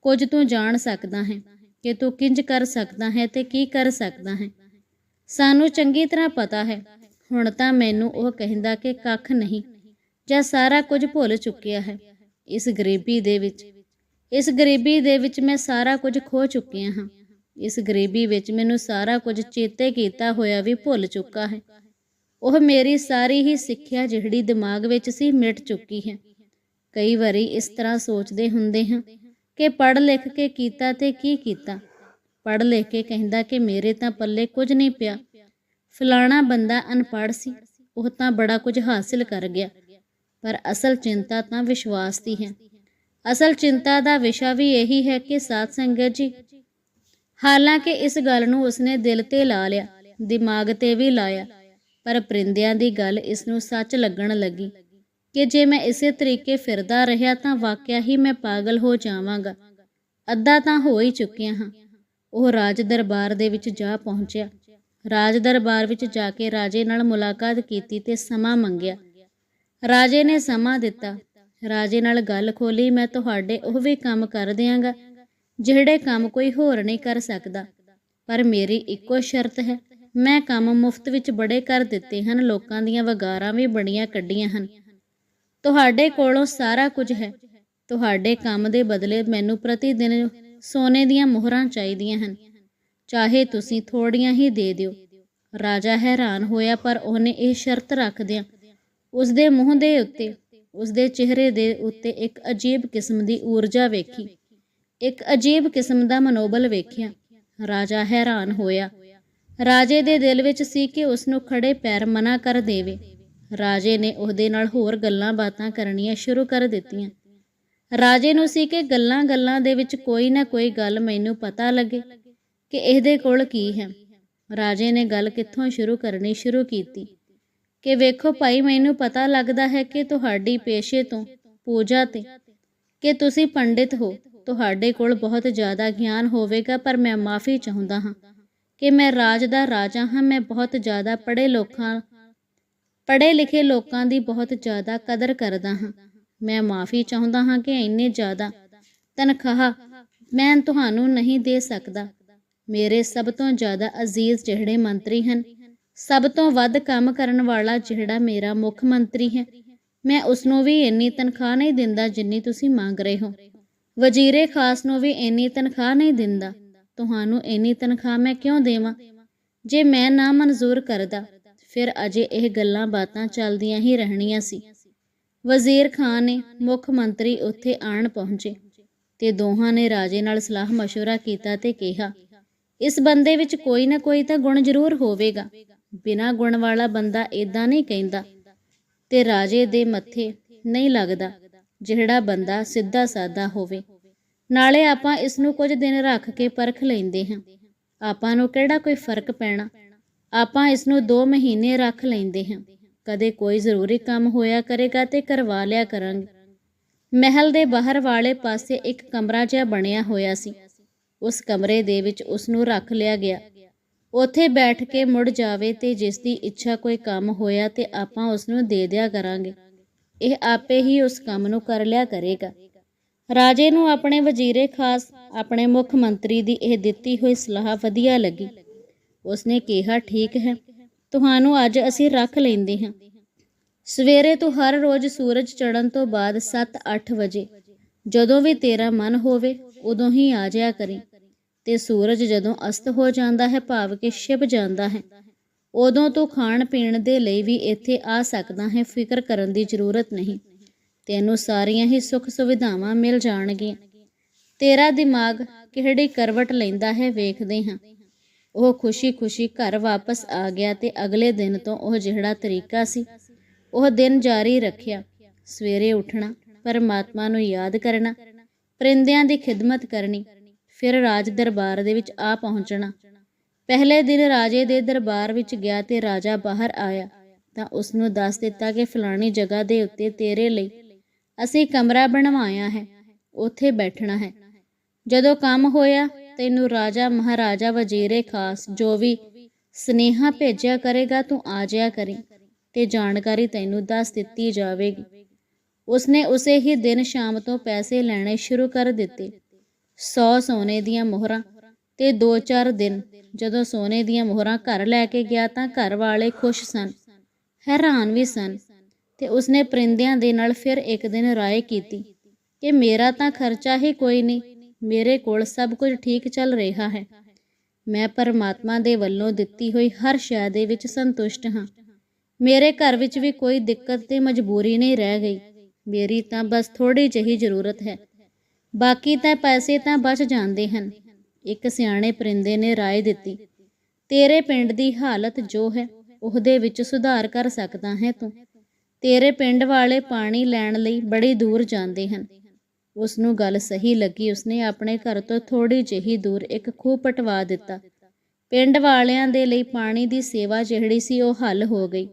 ਕੁਝ ਤੂੰ ਜਾਣ ਸਕਦਾ ਹੈ ਕਿ ਤੂੰ ਕਿੰਜ ਕਰ ਸਕਦਾ ਹੈ ਤੇ ਕੀ ਕਰ ਸਕਦਾ ਹੈ? ਸਾਨੂੰ ਚੰਗੀ ਤਰ੍ਹਾਂ ਪਤਾ ਹੈ। ਹੁਣ ਤਾਂ ਮੈਨੂੰ ਉਹ ਕਹਿੰਦਾ ਕਿ ਕੱਖ ਨਹੀਂ, ਜਾਂ ਸਾਰਾ ਕੁਝ ਭੁੱਲ ਚੁੱਕਿਆ ਹੈ। ਇਸ ਗਰੀਬੀ ਦੇ ਵਿੱਚ, ਇਸ ਗਰੀਬੀ ਦੇ ਵਿੱਚ ਮੈਂ ਸਾਰਾ ਕੁਝ ਖੋ ਚੁੱਕਿਆ ਹਾਂ। ਇਸ ਗਰੀਬੀ ਵਿੱਚ ਮੈਨੂੰ ਸਾਰਾ ਕੁਝ ਚੇਤੇ ਕੀਤਾ ਹੋਇਆ ਵੀ ਭੁੱਲ ਚੁੱਕਾ ਹੈ। ਉਹ ਮੇਰੀ ਸਾਰੀ ਹੀ ਸਿੱਖਿਆ ਜਿਹੜੀ ਦਿਮਾਗ ਵਿੱਚ ਸੀ ਮਿਟ ਚੁੱਕੀ ਹੈ। ਕਈ ਵਾਰੀ ਇਸ ਤਰ੍ਹਾਂ ਸੋਚਦੇ ਹੁੰਦੇ ਹਾਂ ਕਿ ਪੜ੍ਹ ਲਿਖ ਕੇ ਕੀਤਾ ਤੇ ਕੀ ਕੀਤਾ। ਪੜ੍ਹ ਲਿਖ ਕੇ ਕਹਿੰਦਾ ਕਿ ਮੇਰੇ ਤਾਂ ਪੱਲੇ ਕੁਝ ਨਹੀਂ ਪਿਆ। ਫਲਾਣਾ ਬੰਦਾ ਅਨਪੜ੍ਹ ਸੀ, ਉਹ ਤਾਂ ਬੜਾ ਕੁਝ ਹਾਸਿਲ ਕਰ ਗਿਆ, ਪਰ ਅਸਲ ਚਿੰਤਾ ਤਾਂ ਵਿਸ਼ਵਾਸ ਦੀ ਹੈ। ਅਸਲ ਚਿੰਤਾ ਦਾ ਵਿਸ਼ਾ ਵੀ ਇਹੀ ਹੈ ਕਿ ਸਾਧ ਸੰਗਤ ਜੀ, ਹਾਲਾਂਕਿ ਇਸ ਗੱਲ ਨੂੰ ਉਸਨੇ ਦਿਲ ਤੇ ਲਾ ਲਿਆ, ਦਿਮਾਗ ਤੇ ਵੀ ਲਾਇਆ, ਪਰ ਪਰਿੰਦਿਆਂ ਦੀ ਗੱਲ ਇਸ ਨੂੰ ਸੱਚ ਲੱਗਣ ਲੱਗੀ ਕਿ ਜੇ ਮੈਂ ਇਸੇ ਤਰੀਕੇ ਫਿਰਦਾ ਰਿਹਾ ਤਾਂ ਵਾਕਿਆ ਹੀ ਮੈਂ ਪਾਗਲ ਹੋ ਜਾਵਾਂਗਾ। ਅੱਧਾ ਤਾਂ ਹੋ ਹੀ ਚੁੱਕਿਆ ਹਾਂ। ਉਹ ਰਾਜ ਦਰਬਾਰ ਦੇ ਵਿੱਚ ਜਾ ਪਹੁੰਚਿਆ। ਰਾਜ ਦਰਬਾਰ ਵਿੱਚ ਜਾ ਕੇ ਰਾਜੇ ਨਾਲ ਮੁਲਾਕਾਤ ਕੀਤੀ ਤੇ ਸਮਾਂ ਮੰਗਿਆ। ਰਾਜੇ ਨੇ ਸਮਾਂ ਦਿੱਤਾ। ਰਾਜੇ ਨਾਲ ਗੱਲ ਖੋਲੀ ਮੈਂ ਤੁਹਾਡੇ ਉਹ ਵੀ ਕੰਮ ਕਰ ਦਿਆਂਗਾ, ਜਿਹੜੇ ਕੰਮ ਕੋਈ ਹੋਰ ਨਹੀਂ ਕਰ ਸਕਦਾ। ਪਰ ਮੇਰੀ ਇੱਕੋ ਸ਼ਰਤ ਹੈ। ਮੈਂ ਕੰਮ ਮੁਫਤ ਵਿੱਚ ਬੜੇ ਕਰ ਦਿੱਤੇ ਹਨ, ਲੋਕਾਂ ਦੀਆਂ ਵਗਾਰਾਂ ਵੀ ਬੜੀਆਂ ਕੱਢੀਆਂ ਹਨ। ਤੁਹਾਡੇ ਕੋਲੋਂ ਸਾਰਾ ਕੁਝ ਹੈ। ਤੁਹਾਡੇ ਕੰਮ ਦੇ ਬਦਲੇ ਮੈਨੂੰ ਪ੍ਰਤੀ ਦਿਨ ਸੋਨੇ ਦੀਆਂ ਮੋਹਰਾਂ ਚਾਹੀਦੀਆਂ ਹਨ। ਚਾਹੇ ਤੁਸੀਂ ਥੋੜੀਆਂ ਹੀ ਦੇ ਦਿਓ। ਰਾਜਾ ਹੈਰਾਨ ਹੋਇਆ, ਪਰ ਉਹਨੇ ਇਹ ਸ਼ਰਤ ਰੱਖਦਿਆਂ ਉਸ ਦੇ ਮੂੰਹ ਦੇ ਉੱਤੇ ਉਸ ਦੇ ਚਿਹਰੇ ਦੇ ਉੱਤੇ ਇੱਕ ਅਜੀਬ ਕਿਸਮ ਦੀ ਊਰਜਾ ਵੇਖੀ। ਇੱਕ ਅਜੀਬ ਕਿਸਮ ਦਾ ਮਨੋਬਲ ਵੇਖਿਆ। ਰਾਜਾ ਹੈਰਾਨ ਹੋਇਆ। ਰਾਜੇ ਦੇ ਦਿਲ ਵਿੱਚ ਸੀ ਕਿ ਉਸ ਨੂੰ ਖੜੇ ਪੈਰ ਮਨਾ ਕਰ ਦੇਵੇ। ਰਾਜੇ ਨੇ ਉਹਦੇ ਨਾਲ ਹੋਰ ਗੱਲਾਂ ਬਾਤਾਂ ਕਰਨੀਆਂ ਸ਼ੁਰੂ ਕਰ ਦਿੱਤੀਆਂ। ਰਾਜੇ ਨੂੰ ਸੀ ਕਿ ਗੱਲਾਂ-ਗੱਲਾਂ ਦੇ ਵਿੱਚ ਕੋਈ ਨਾ ਕੋਈ ਗੱਲ ਮੈਨੂੰ ਪਤਾ ਲੱਗੇ ਕਿ ਇਹਦੇ ਕੋਲ ਕੀ ਹੈ। ਰਾਜੇ ਨੇ ਗੱਲ ਕਿੱਥੋਂ ਸ਼ੁਰੂ ਕਰਨੀ ਸ਼ੁਰੂ ਕੀਤੀ? ਕਿ ਵੇਖੋ ਭਾਈ, ਮੈਨੂੰ ਪਤਾ ਲੱਗਦਾ ਹੈ ਕਿ ਤੁਹਾਡੀ ਪੇਸ਼ੇ ਤੋਂ ਪੂਜਾ ਤੇ ਕਿ ਤੁਸੀਂ ਪੰਡਿਤ ਹੋ, ਤੁਹਾਡੇ ਕੋਲ ਬਹੁਤ ਜ਼ਿਆਦਾ ਗਿਆਨ ਹੋਵੇਗਾ, ਪਰ ਮੈਂ ਮਾਫੀ ਚਾਹੁੰਦਾ ਹਾਂ ਕਿ ਮੈਂ ਰਾਜ ਦਾ ਰਾਜਾ ਹਾਂ। ਮੈਂ ਬਹੁਤ ਜ਼ਿਆਦਾ ਪੜ੍ਹੇ ਲੋਕਾਂ, ਪੜ੍ਹੇ ਲਿਖੇ ਲੋਕਾਂ ਦੀ ਬਹੁਤ ਜ਼ਿਆਦਾ ਕਦਰ ਕਰਦਾ ਹਾਂ। ਮੈਂ ਮਾਫੀ ਚਾਹੁੰਦਾ ਹਾਂ ਕਿ ਇੰਨੇ ਜ਼ਿਆਦਾ ਤਨਖਾਹ ਮੈਂ ਤੁਹਾਨੂੰ ਨਹੀਂ ਦੇ ਸਕਦਾ। ਮੇਰੇ ਸਭ ਤੋਂ ਜ਼ਿਆਦਾ ਅਜ਼ੀਜ਼ ਜਿਹੜੇ ਮੰਤਰੀ ਹਨ, ਸਭ ਤੋਂ ਵੱਧ ਕੰਮ ਕਰਨ ਵਾਲਾ ਜਿਹੜਾ ਮੇਰਾ ਮੁੱਖ ਮੰਤਰੀ ਹੈ, ਮੈਂ ਉਸ ਨੂੰ ਵੀ ਇੰਨੀ ਤਨਖਾਹ ਨਹੀਂ ਦਿੰਦਾ ਜਿੰਨੀ ਤੁਸੀਂ ਮੰਗ ਰਹੇ ਹੋ। ਵਜ਼ੀਰੇ ਖਾਸ ਨੂੰ ਵੀ ਇੰਨੀ ਤਨਖਾਹ ਨਹੀਂ ਦਿੰਦਾ। ਤੁਹਾਨੂੰ ਇੰਨੀ ਤਨਖਾਹ ਮੈਂ ਕਿਉਂ ਦੇਵਾਂ? ਜੇ ਮੈਂ ਨਾ ਮਨਜ਼ੂਰ ਕਰਦਾ, ਫਿਰ ਅਜੇ ਇਹ ਗੱਲਾਂ ਬਾਤਾਂ ਚੱਲਦੀਆਂ ਹੀ ਰਹਿਣੀਆਂ ਸੀ। ਵਜ਼ੀਰ ਖਾਨ ਨੇ ਮੁੱਖ ਮੰਤਰੀ ਉੱਥੇ ਆਣ ਪਹੁੰਚੇ ਤੇ ਦੋਹਾਂ ਨੇ ਰਾਜੇ ਨਾਲ ਸਲਾਹ مشورہ ਕੀਤਾ ਤੇ ਕਿਹਾ ਇਸ ਬੰਦੇ ਵਿੱਚ ਕੋਈ ਨਾ ਕੋਈ ਤਾਂ ਗੁਣ ਜ਼ਰੂਰ ਹੋਵੇਗਾ ਬਿਨਾਂ ਗੁਣ ਵਾਲਾ ਬੰਦਾ ਇਦਾਂ ਨਹੀਂ ਕਹਿੰਦਾ ਤੇ ਰਾਜੇ ਦੇ ਮੱਥੇ ਨਹੀਂ ਲੱਗਦਾ ਜਿਹੜਾ ਬੰਦਾ ਸਿੱਧਾ ਸਾਦਾ ਹੋਵੇ ਨਾਲੇ ਆਪਾਂ ਇਸ ਨੂੰ ਕੁਝ ਦਿਨ ਰੱਖ ਕੇ ਪਰਖ ਲੈਂਦੇ ਹਾਂ ਆਪਾਂ ਨੂੰ ਕਿਹੜਾ ਕੋਈ ਫਰਕ ਪੈਣਾ ਆਪਾਂ ਇਸ ਨੂੰ 2 ਮਹੀਨੇ ਰੱਖ ਲੈਂਦੇ ਹਾਂ ਕਦੇ ਕੋਈ ਜ਼ਰੂਰੀ ਕੰਮ ਹੋਇਆ ਕਰੇਗਾ ਤੇ ਕਰਵਾ ਲਿਆ ਕਰਾਂਗੇ। ਮਹਿਲ ਦੇ ਬਾਹਰ ਵਾਲੇ ਪਾਸੇ ਇੱਕ ਕਮਰਾ ਜਿਹਾ ਬਣਿਆ ਹੋਇਆ ਸੀ। ਉਸ ਕਮਰੇ ਦੇ ਵਿੱਚ ਉਸ ਨੂੰ ਰੱਖ ਲਿਆ ਗਿਆ। ਉੱਥੇ ਬੈਠ ਕੇ ਮੁੜ ਜਾਵੇ ਤੇ ਜਿਸ ਦੀ ਇੱਛਾ ਕੋਈ ਕੰਮ ਹੋਇਆ ਤੇ ਆਪਾਂ ਉਸ ਨੂੰ ਦੇ ਦਿਆ ਕਰਾਂਗੇ। ਇਹ ਆਪੇ ਹੀ ਉਸ ਕੰਮ ਨੂੰ ਕਰ ਲਿਆ ਕਰੇਗਾ। ਰਾਜੇ ਨੂੰ ਆਪਣੇ ਵਜ਼ੀਰੇ ਖਾਸ, ਆਪਣੇ ਮੁੱਖ ਮੰਤਰੀ ਦੀ ਇਹ ਦਿੱਤੀ ਹੋਈ ਸਲਾਹ ਵਧੀਆ ਲੱਗੀ। ਉਸਨੇ ਕਿਹਾ, ਠੀਕ ਹੈ। ਤੁਹਾਨੂੰ ਅੱਜ ਅਸੀਂ ਰੱਖ ਲੈਂਦੇ ਹਾਂ। ਸਵੇਰੇ ਤੋਂ ਹਰ ਰੋਜ਼ ਸੂਰਜ ਚੜ੍ਹਨ ਤੋਂ ਬਾਅਦ 7-8 ਵਜੇ, ਜਦੋਂ ਵੀ ਤੇਰਾ ਮਨ ਹੋਵੇ, ਉਦੋਂ ਹੀ ਆ ਜਾਇਆ ਕਰੀ। ਤੇ ਸੂਰਜ ਜਦੋਂ ਅਸਤ ਹੋ ਜਾਂਦਾ ਹੈ, ਭਾਵ ਕਿ ਛਿਪ ਜਾਂਦਾ ਹੈ, ਉਦੋਂ ਤੂੰ ਖਾਣ ਪੀਣ ਦੇ ਲਈ ਵੀ ਇੱਥੇ ਆ ਸਕਦਾ ਹੈ, ਫਿਕਰ ਕਰਨ ਦੀ ਜ਼ਰੂਰਤ ਨਹੀਂ। ਤੈਨੂੰ ਸਾਰੀਆਂ ਹੀ ਸੁੱਖ ਸੁਵਿਧਾਵਾਂ ਮਿਲ ਜਾਣਗੀਆਂ। ਤੇਰਾ ਦਿਮਾਗ ਕਿਹੜੀ ਕਰਵਟ ਲੈਂਦਾ ਹੈ, ਵੇਖਦੇ ਹਾਂ। ਉਹ ਖੁਸ਼ੀ-ਖੁਸ਼ੀ ਘਰ ਵਾਪਸ ਆ ਗਿਆ ਤੇ ਅਗਲੇ ਦਿਨ ਤੋਂ ਉਹ ਜਿਹੜਾ ਤਰੀਕਾ ਸੀ, ਉਹ ਦਿਨ ਜਾਰੀ ਰੱਖਿਆ। ਸਵੇਰੇ ਉੱਠਣਾ, ਪਰਮਾਤਮਾ ਨੂੰ ਯਾਦ ਕਰਨਾ, ਪਰਿੰਦਿਆਂ ਦੀ ਖਿਦਮਤ ਕਰਨੀ, ਫਿਰ ਰਾਜ ਦਰਬਾਰ ਦੇ ਵਿੱਚ ਆ ਪਹੁੰਚਣਾ। ਪਹਿਲੇ ਦਿਨ ਰਾਜੇ ਦੇ ਦਰਬਾਰ ਵਿੱਚ ਗਿਆ ਤੇ ਰਾਜਾ ਬਾਹਰ ਆਇਆ, ਤਾਂ ਉਸ ਨੂੰ ਦੱਸ ਦਿੱਤਾ ਕਿ ਫਲਾਣੀ ਜਗ੍ਹਾ ਦੇ ਉੱਤੇ ਤੇਰੇ ਲਈ ਅਸੀਂ ਕਮਰਾ ਬਣਵਾਇਆ ਹੈ, ਉੱਥੇ ਬੈਠਣਾ ਹੈ। ਜਦੋਂ ਕੰਮ ਹੋਇਆ ਤੈਨੂੰ ਰਾਜਾ ਮਹਾਰਾਜਾ ਵਜ਼ੀਰੇ ਖਾਸ ਜੋ ਵੀ ਸਨੇਹਾ ਭੇਜਿਆ ਕਰੇਗਾ, ਤੂੰ ਆ ਜਾਇਆ ਕਰੀ ਤੇ ਜਾਣਕਾਰੀ ਤੈਨੂੰ ਦੱਸ ਦਿੱਤੀ ਜਾਵੇਗੀ। ਉਸਨੇ ਉਸੇ ਹੀ ਦਿਨ ਸ਼ਾਮ ਤੋਂ ਪੈਸੇ ਲੈਣੇ ਸ਼ੁਰੂ ਕਰ ਦਿੱਤੇ। 100 ਸੋਨੇ ਦੀਆਂ ਮੋਹਰਾਂ ਤੇ 2-4 ਦਿਨ ਜਦੋਂ ਸੋਨੇ ਦੀਆਂ ਮੋਹਰਾਂ ਘਰ ਲੈ ਕੇ ਗਿਆ ਤਾਂ ਘਰ ਵਾਲੇ ਖੁਸ਼ ਸਨ, ਹੈਰਾਨ ਵੀ ਸਨ ਤੇ ਉਸਨੇ ਪਰਿੰਦਿਆਂ ਦੇ ਨਾਲ ਫਿਰ ਇੱਕ ਦਿਨ ਰਾਏ ਕੀਤੀ ਕਿ ਮੇਰਾ ਤਾਂ ਖਰਚਾ ਹੀ ਕੋਈ ਨਹੀਂ ਮੇਰੇ ਕੋਲ ਸਭ ਕੁਝ ਠੀਕ ਚੱਲ ਰਿਹਾ ਹੈ। ਮੈਂ ਪਰਮਾਤਮਾ ਦੇ ਵੱਲੋਂ ਦਿੱਤੀ ਹੋਈ ਹਰ ਸ਼ੈ ਦੇ ਵਿੱਚ ਸੰਤੁਸ਼ਟ ਹਾਂ। ਮੇਰੇ ਘਰ ਵਿੱਚ ਵੀ ਕੋਈ ਦਿੱਕਤ ਤੇ ਮਜਬੂਰੀ ਨਹੀਂ ਰਹਿ ਗਈ। ਮੇਰੀ ਤਾਂ ਬਸ ਥੋੜੀ ਜਿਹੀ ਜ਼ਰੂਰਤ ਹੈ। ਬਾਕੀ ਤਾਂ ਪੈਸੇ ਤਾਂ ਬਚ ਜਾਂਦੇ ਹਨ। ਇੱਕ ਸਿਆਣੇ ਪਰਿੰਦੇ ਨੇ ਰਾਏ ਦਿੱਤੀ, ਤੇਰੇ ਪਿੰਡ ਦੀ ਹਾਲਤ ਜੋ ਹੈ, ਉਹਦੇ ਵਿੱਚ ਸੁਧਾਰ ਕਰ ਸਕਦਾ ਹੈ ਤੂੰ। ਤੇਰੇ ਪਿੰਡ ਵਾਲੇ ਪਾਣੀ ਲੈਣ ਲਈ ਬੜੀ ਦੂਰ ਜਾਂਦੇ ਹਨ। ਉਸ ਨੂੰ ਗੱਲ ਸਹੀ ਲੱਗੀ। ਉਸਨੇ ਆਪਣੇ ਘਰ ਤੋਂ ਥੋੜੀ ਜਿਹੀ ਦੂਰ ਇੱਕ ਖੂਹ ਪਟਵਾ ਦਿੱਤਾ। ਪਿੰਡ ਵਾਲਿਆਂ ਦੇ ਲਈ ਪਾਣੀ ਦੀ ਸੇਵਾ ਜਿਹੜੀ ਸੀ ਉਹ ਹੱਲ ਹੋ ਗਈ।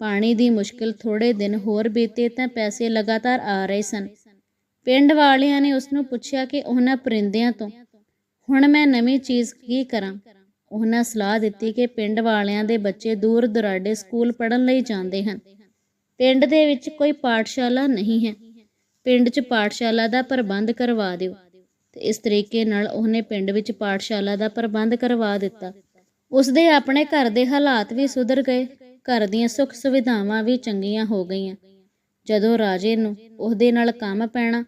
ਪਾਣੀ ਦੀ ਮੁਸ਼ਕਿਲ ਥੋੜੇ ਦਿਨ ਹੋਰ ਬੀਤੇ ਤਾਂ ਪੈਸੇ ਲਗਾਤਾਰ ਆ ਰਹੇ ਸਨ। ਪਿੰਡ ਵਾਲਿਆਂ ਨੇ ਉਸ ਨੂੰ ਪੁੱਛਿਆ ਕਿ ਉਹਨਾਂ ਪਰਿੰਦਿਆਂ ਤੋਂ, ਹੁਣ ਮੈਂ ਨਵੀਂ ਚੀਜ਼ ਕੀ ਕਰਾਂ? ਉਹਨਾਂ ਸਲਾਹ ਦਿੱਤੀ ਕਿ ਪਿੰਡ ਵਾਲਿਆਂ ਦੇ ਬੱਚੇ ਦੂਰ ਦੁਰਾਡੇ ਸਕੂਲ ਪੜ੍ਹਨ ਲਈ ਜਾਂਦੇ ਹਨ। ਪਿੰਡ ਦੇ ਵਿੱਚ ਕੋਈ ਪਾਠਸ਼ਾਲਾ ਨਹੀਂ ਹੈ। ਪਿੰਡ 'ਚ ਪਾਠਸ਼ਾਲਾ ਦਾ ਪ੍ਰਬੰਧ ਕਰਵਾ ਦਿਓ। ਤੇ ਇਸ ਤਰੀਕੇ ਨਾਲ ਉਹਨੇ ਪਿੰਡ ਵਿੱਚ ਪਾਠਸ਼ਾਲਾ ਦਾ ਪ੍ਰਬੰਧ ਕਰਵਾ ਦਿੱਤਾ। ਉਸ ਦੇ ਆਪਣੇ ਘਰ ਦੇ ਹਾਲਾਤ ਵੀ ਸੁਧਰ ਗਏ। ਘਰ ਦੀਆਂ ਸੁੱਖ ਸੁਵਿਧਾਵਾਂ ਵੀ ਚੰਗੀਆਂ ਹੋ ਗਈਆਂ। ਜਦੋਂ ਰਾਜੇ ਨੂੰ ਉਹਦੇ ਨਾਲ ਕੰਮ ਪੈਣਾ,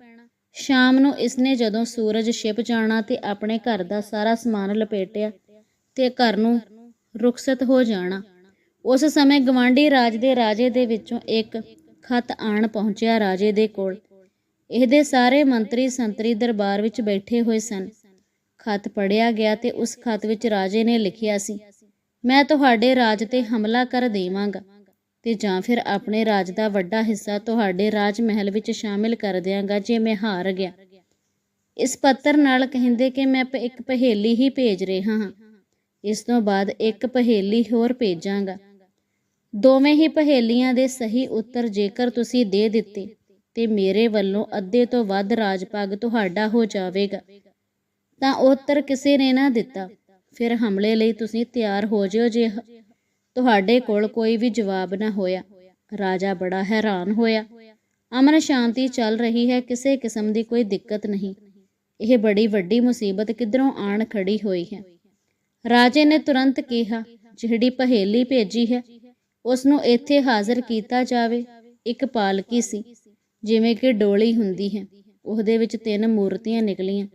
ਸ਼ਾਮ ਨੂੰ ਇਸਨੇ ਜਦੋਂ ਸੂਰਜ ਛਿਪ ਜਾਣਾ ਤੇ ਆਪਣੇ ਘਰ ਦਾ ਸਾਰਾ ਸਮਾਨ ਲਪੇਟਿਆ ਤੇ ਘਰ ਨੂੰ ਰੁਖਸਤ ਹੋ ਜਾਣਾ, ਉਸ ਸਮੇਂ ਗਵਾਂਢੀ ਰਾਜ ਦੇ ਰਾਜੇ ਦੇ ਵਿੱਚੋਂ ਇੱਕ ਖਤ ਆਣ ਪਹੁੰਚਿਆ ਰਾਜੇ ਦੇ ਕੋਲ। ਇਹਦੇ ਸਾਰੇ ਮੰਤਰੀ ਸੰਤਰੀ ਦਰਬਾਰ ਵਿੱਚ ਬੈਠੇ ਹੋਏ ਸਨ। ਖਤ ਪੜਿਆ ਗਿਆ ਤੇ ਉਸ ਖਤ ਵਿੱਚ ਰਾਜੇ ਨੇ ਲਿਖਿਆ ਸੀ, ਮੈਂ ਤੁਹਾਡੇ ਰਾਜ ਤੇ ਹਮਲਾ ਕਰ ਦੇਵਾਂਗਾ ਤੇ ਜਾਂ ਫਿਰ ਆਪਣੇ ਰਾਜ ਦਾ ਵੱਡਾ ਹਿੱਸਾ ਤੁਹਾਡੇ ਰਾਜ ਮਹਿਲ ਵਿੱਚ ਸ਼ਾਮਿਲ ਕਰ ਦਿਆਂਗਾ ਜੇ ਮੈਂ ਹਾਰ ਗਿਆ। ਇਸ ਪੱਤਰ ਨਾਲ ਕਹਿੰਦੇ ਕਿ ਮੈਂ ਇੱਕ ਪਹੇਲੀ ਹੀ ਭੇਜ ਰਿਹਾ ਹਾਂ। ਇਸ ਤੋਂ ਬਾਅਦ ਇੱਕ ਪਹੇਲੀ ਹੋਰ ਭੇਜਾਂਗਾ। ਦੋਵੇਂ ਹੀ ਪਹੇਲੀਆਂ ਦੇ ਸਹੀ ਉੱਤਰ ਜੇਕਰ ਤੁਸੀਂ ਦੇ ਦਿੱਤੇ ਤੇ ਮੇਰੇ ਵੱਲੋਂ ਅੱਧੇ ਤੋਂ ਵੱਧ ਰਾਜ ਭਾਗ ਤੁਹਾਡਾ ਹੋ ਜਾਵੇਗਾ। ਤਾਂ ਉੱਤਰ ਕਿਸੇ ਨੇ ਨਾ ਦਿੱਤਾ। ਫਿਰ ਹਮਲੇ ਲਈ ਤੁਸੀਂ ਤਿਆਰ ਹੋ ਜਿਓ ਜੇ ਤੁਹਾਡੇ ਕੋਲ ਕੋਈ ਵੀ ਜਵਾਬ ਨਾ ਹੋਇਆ। ਰਾਜਾ ਬੜਾ ਹੈਰਾਨ ਹੋਇਆ। ਅਮਨ ਸ਼ਾਂਤੀ ਚੱਲ ਰਹੀ ਹੈ, ਕਿਸੇ ਕਿਸਮ ਦੀ ਕੋਈ ਦਿੱਕਤ ਨਹੀਂ। ਇਹ ਬੜੀ ਵੱਡੀ ਮੁਸੀਬਤ ਕਿਧਰੋਂ ਆਣ ਖੜੀ ਹੋਈ ਹੈ। ਰਾਜੇ ਨੇ ਤੁਰੰਤ ਕਿਹਾ, ਜਿਹੜੀ ਪਹੇਲੀ ਭੇਜੀ ਹੈ ਉਸ ਨੂੰ ਇੱਥੇ ਹਾਜ਼ਰ ਕੀਤਾ ਜਾਵੇ। ਇੱਕ ਪਾਲਕੀ ਸੀ। ਜਿਵੇਂ ਕਿ ਡੋਲੀ ਹੁੰਦੀ ਹੈ, ਉਹਦੇ ਵਿੱਚ ਤਿੰਨ ਮੂਰਤੀਆਂ ਨਿਕਲੀਆਂ।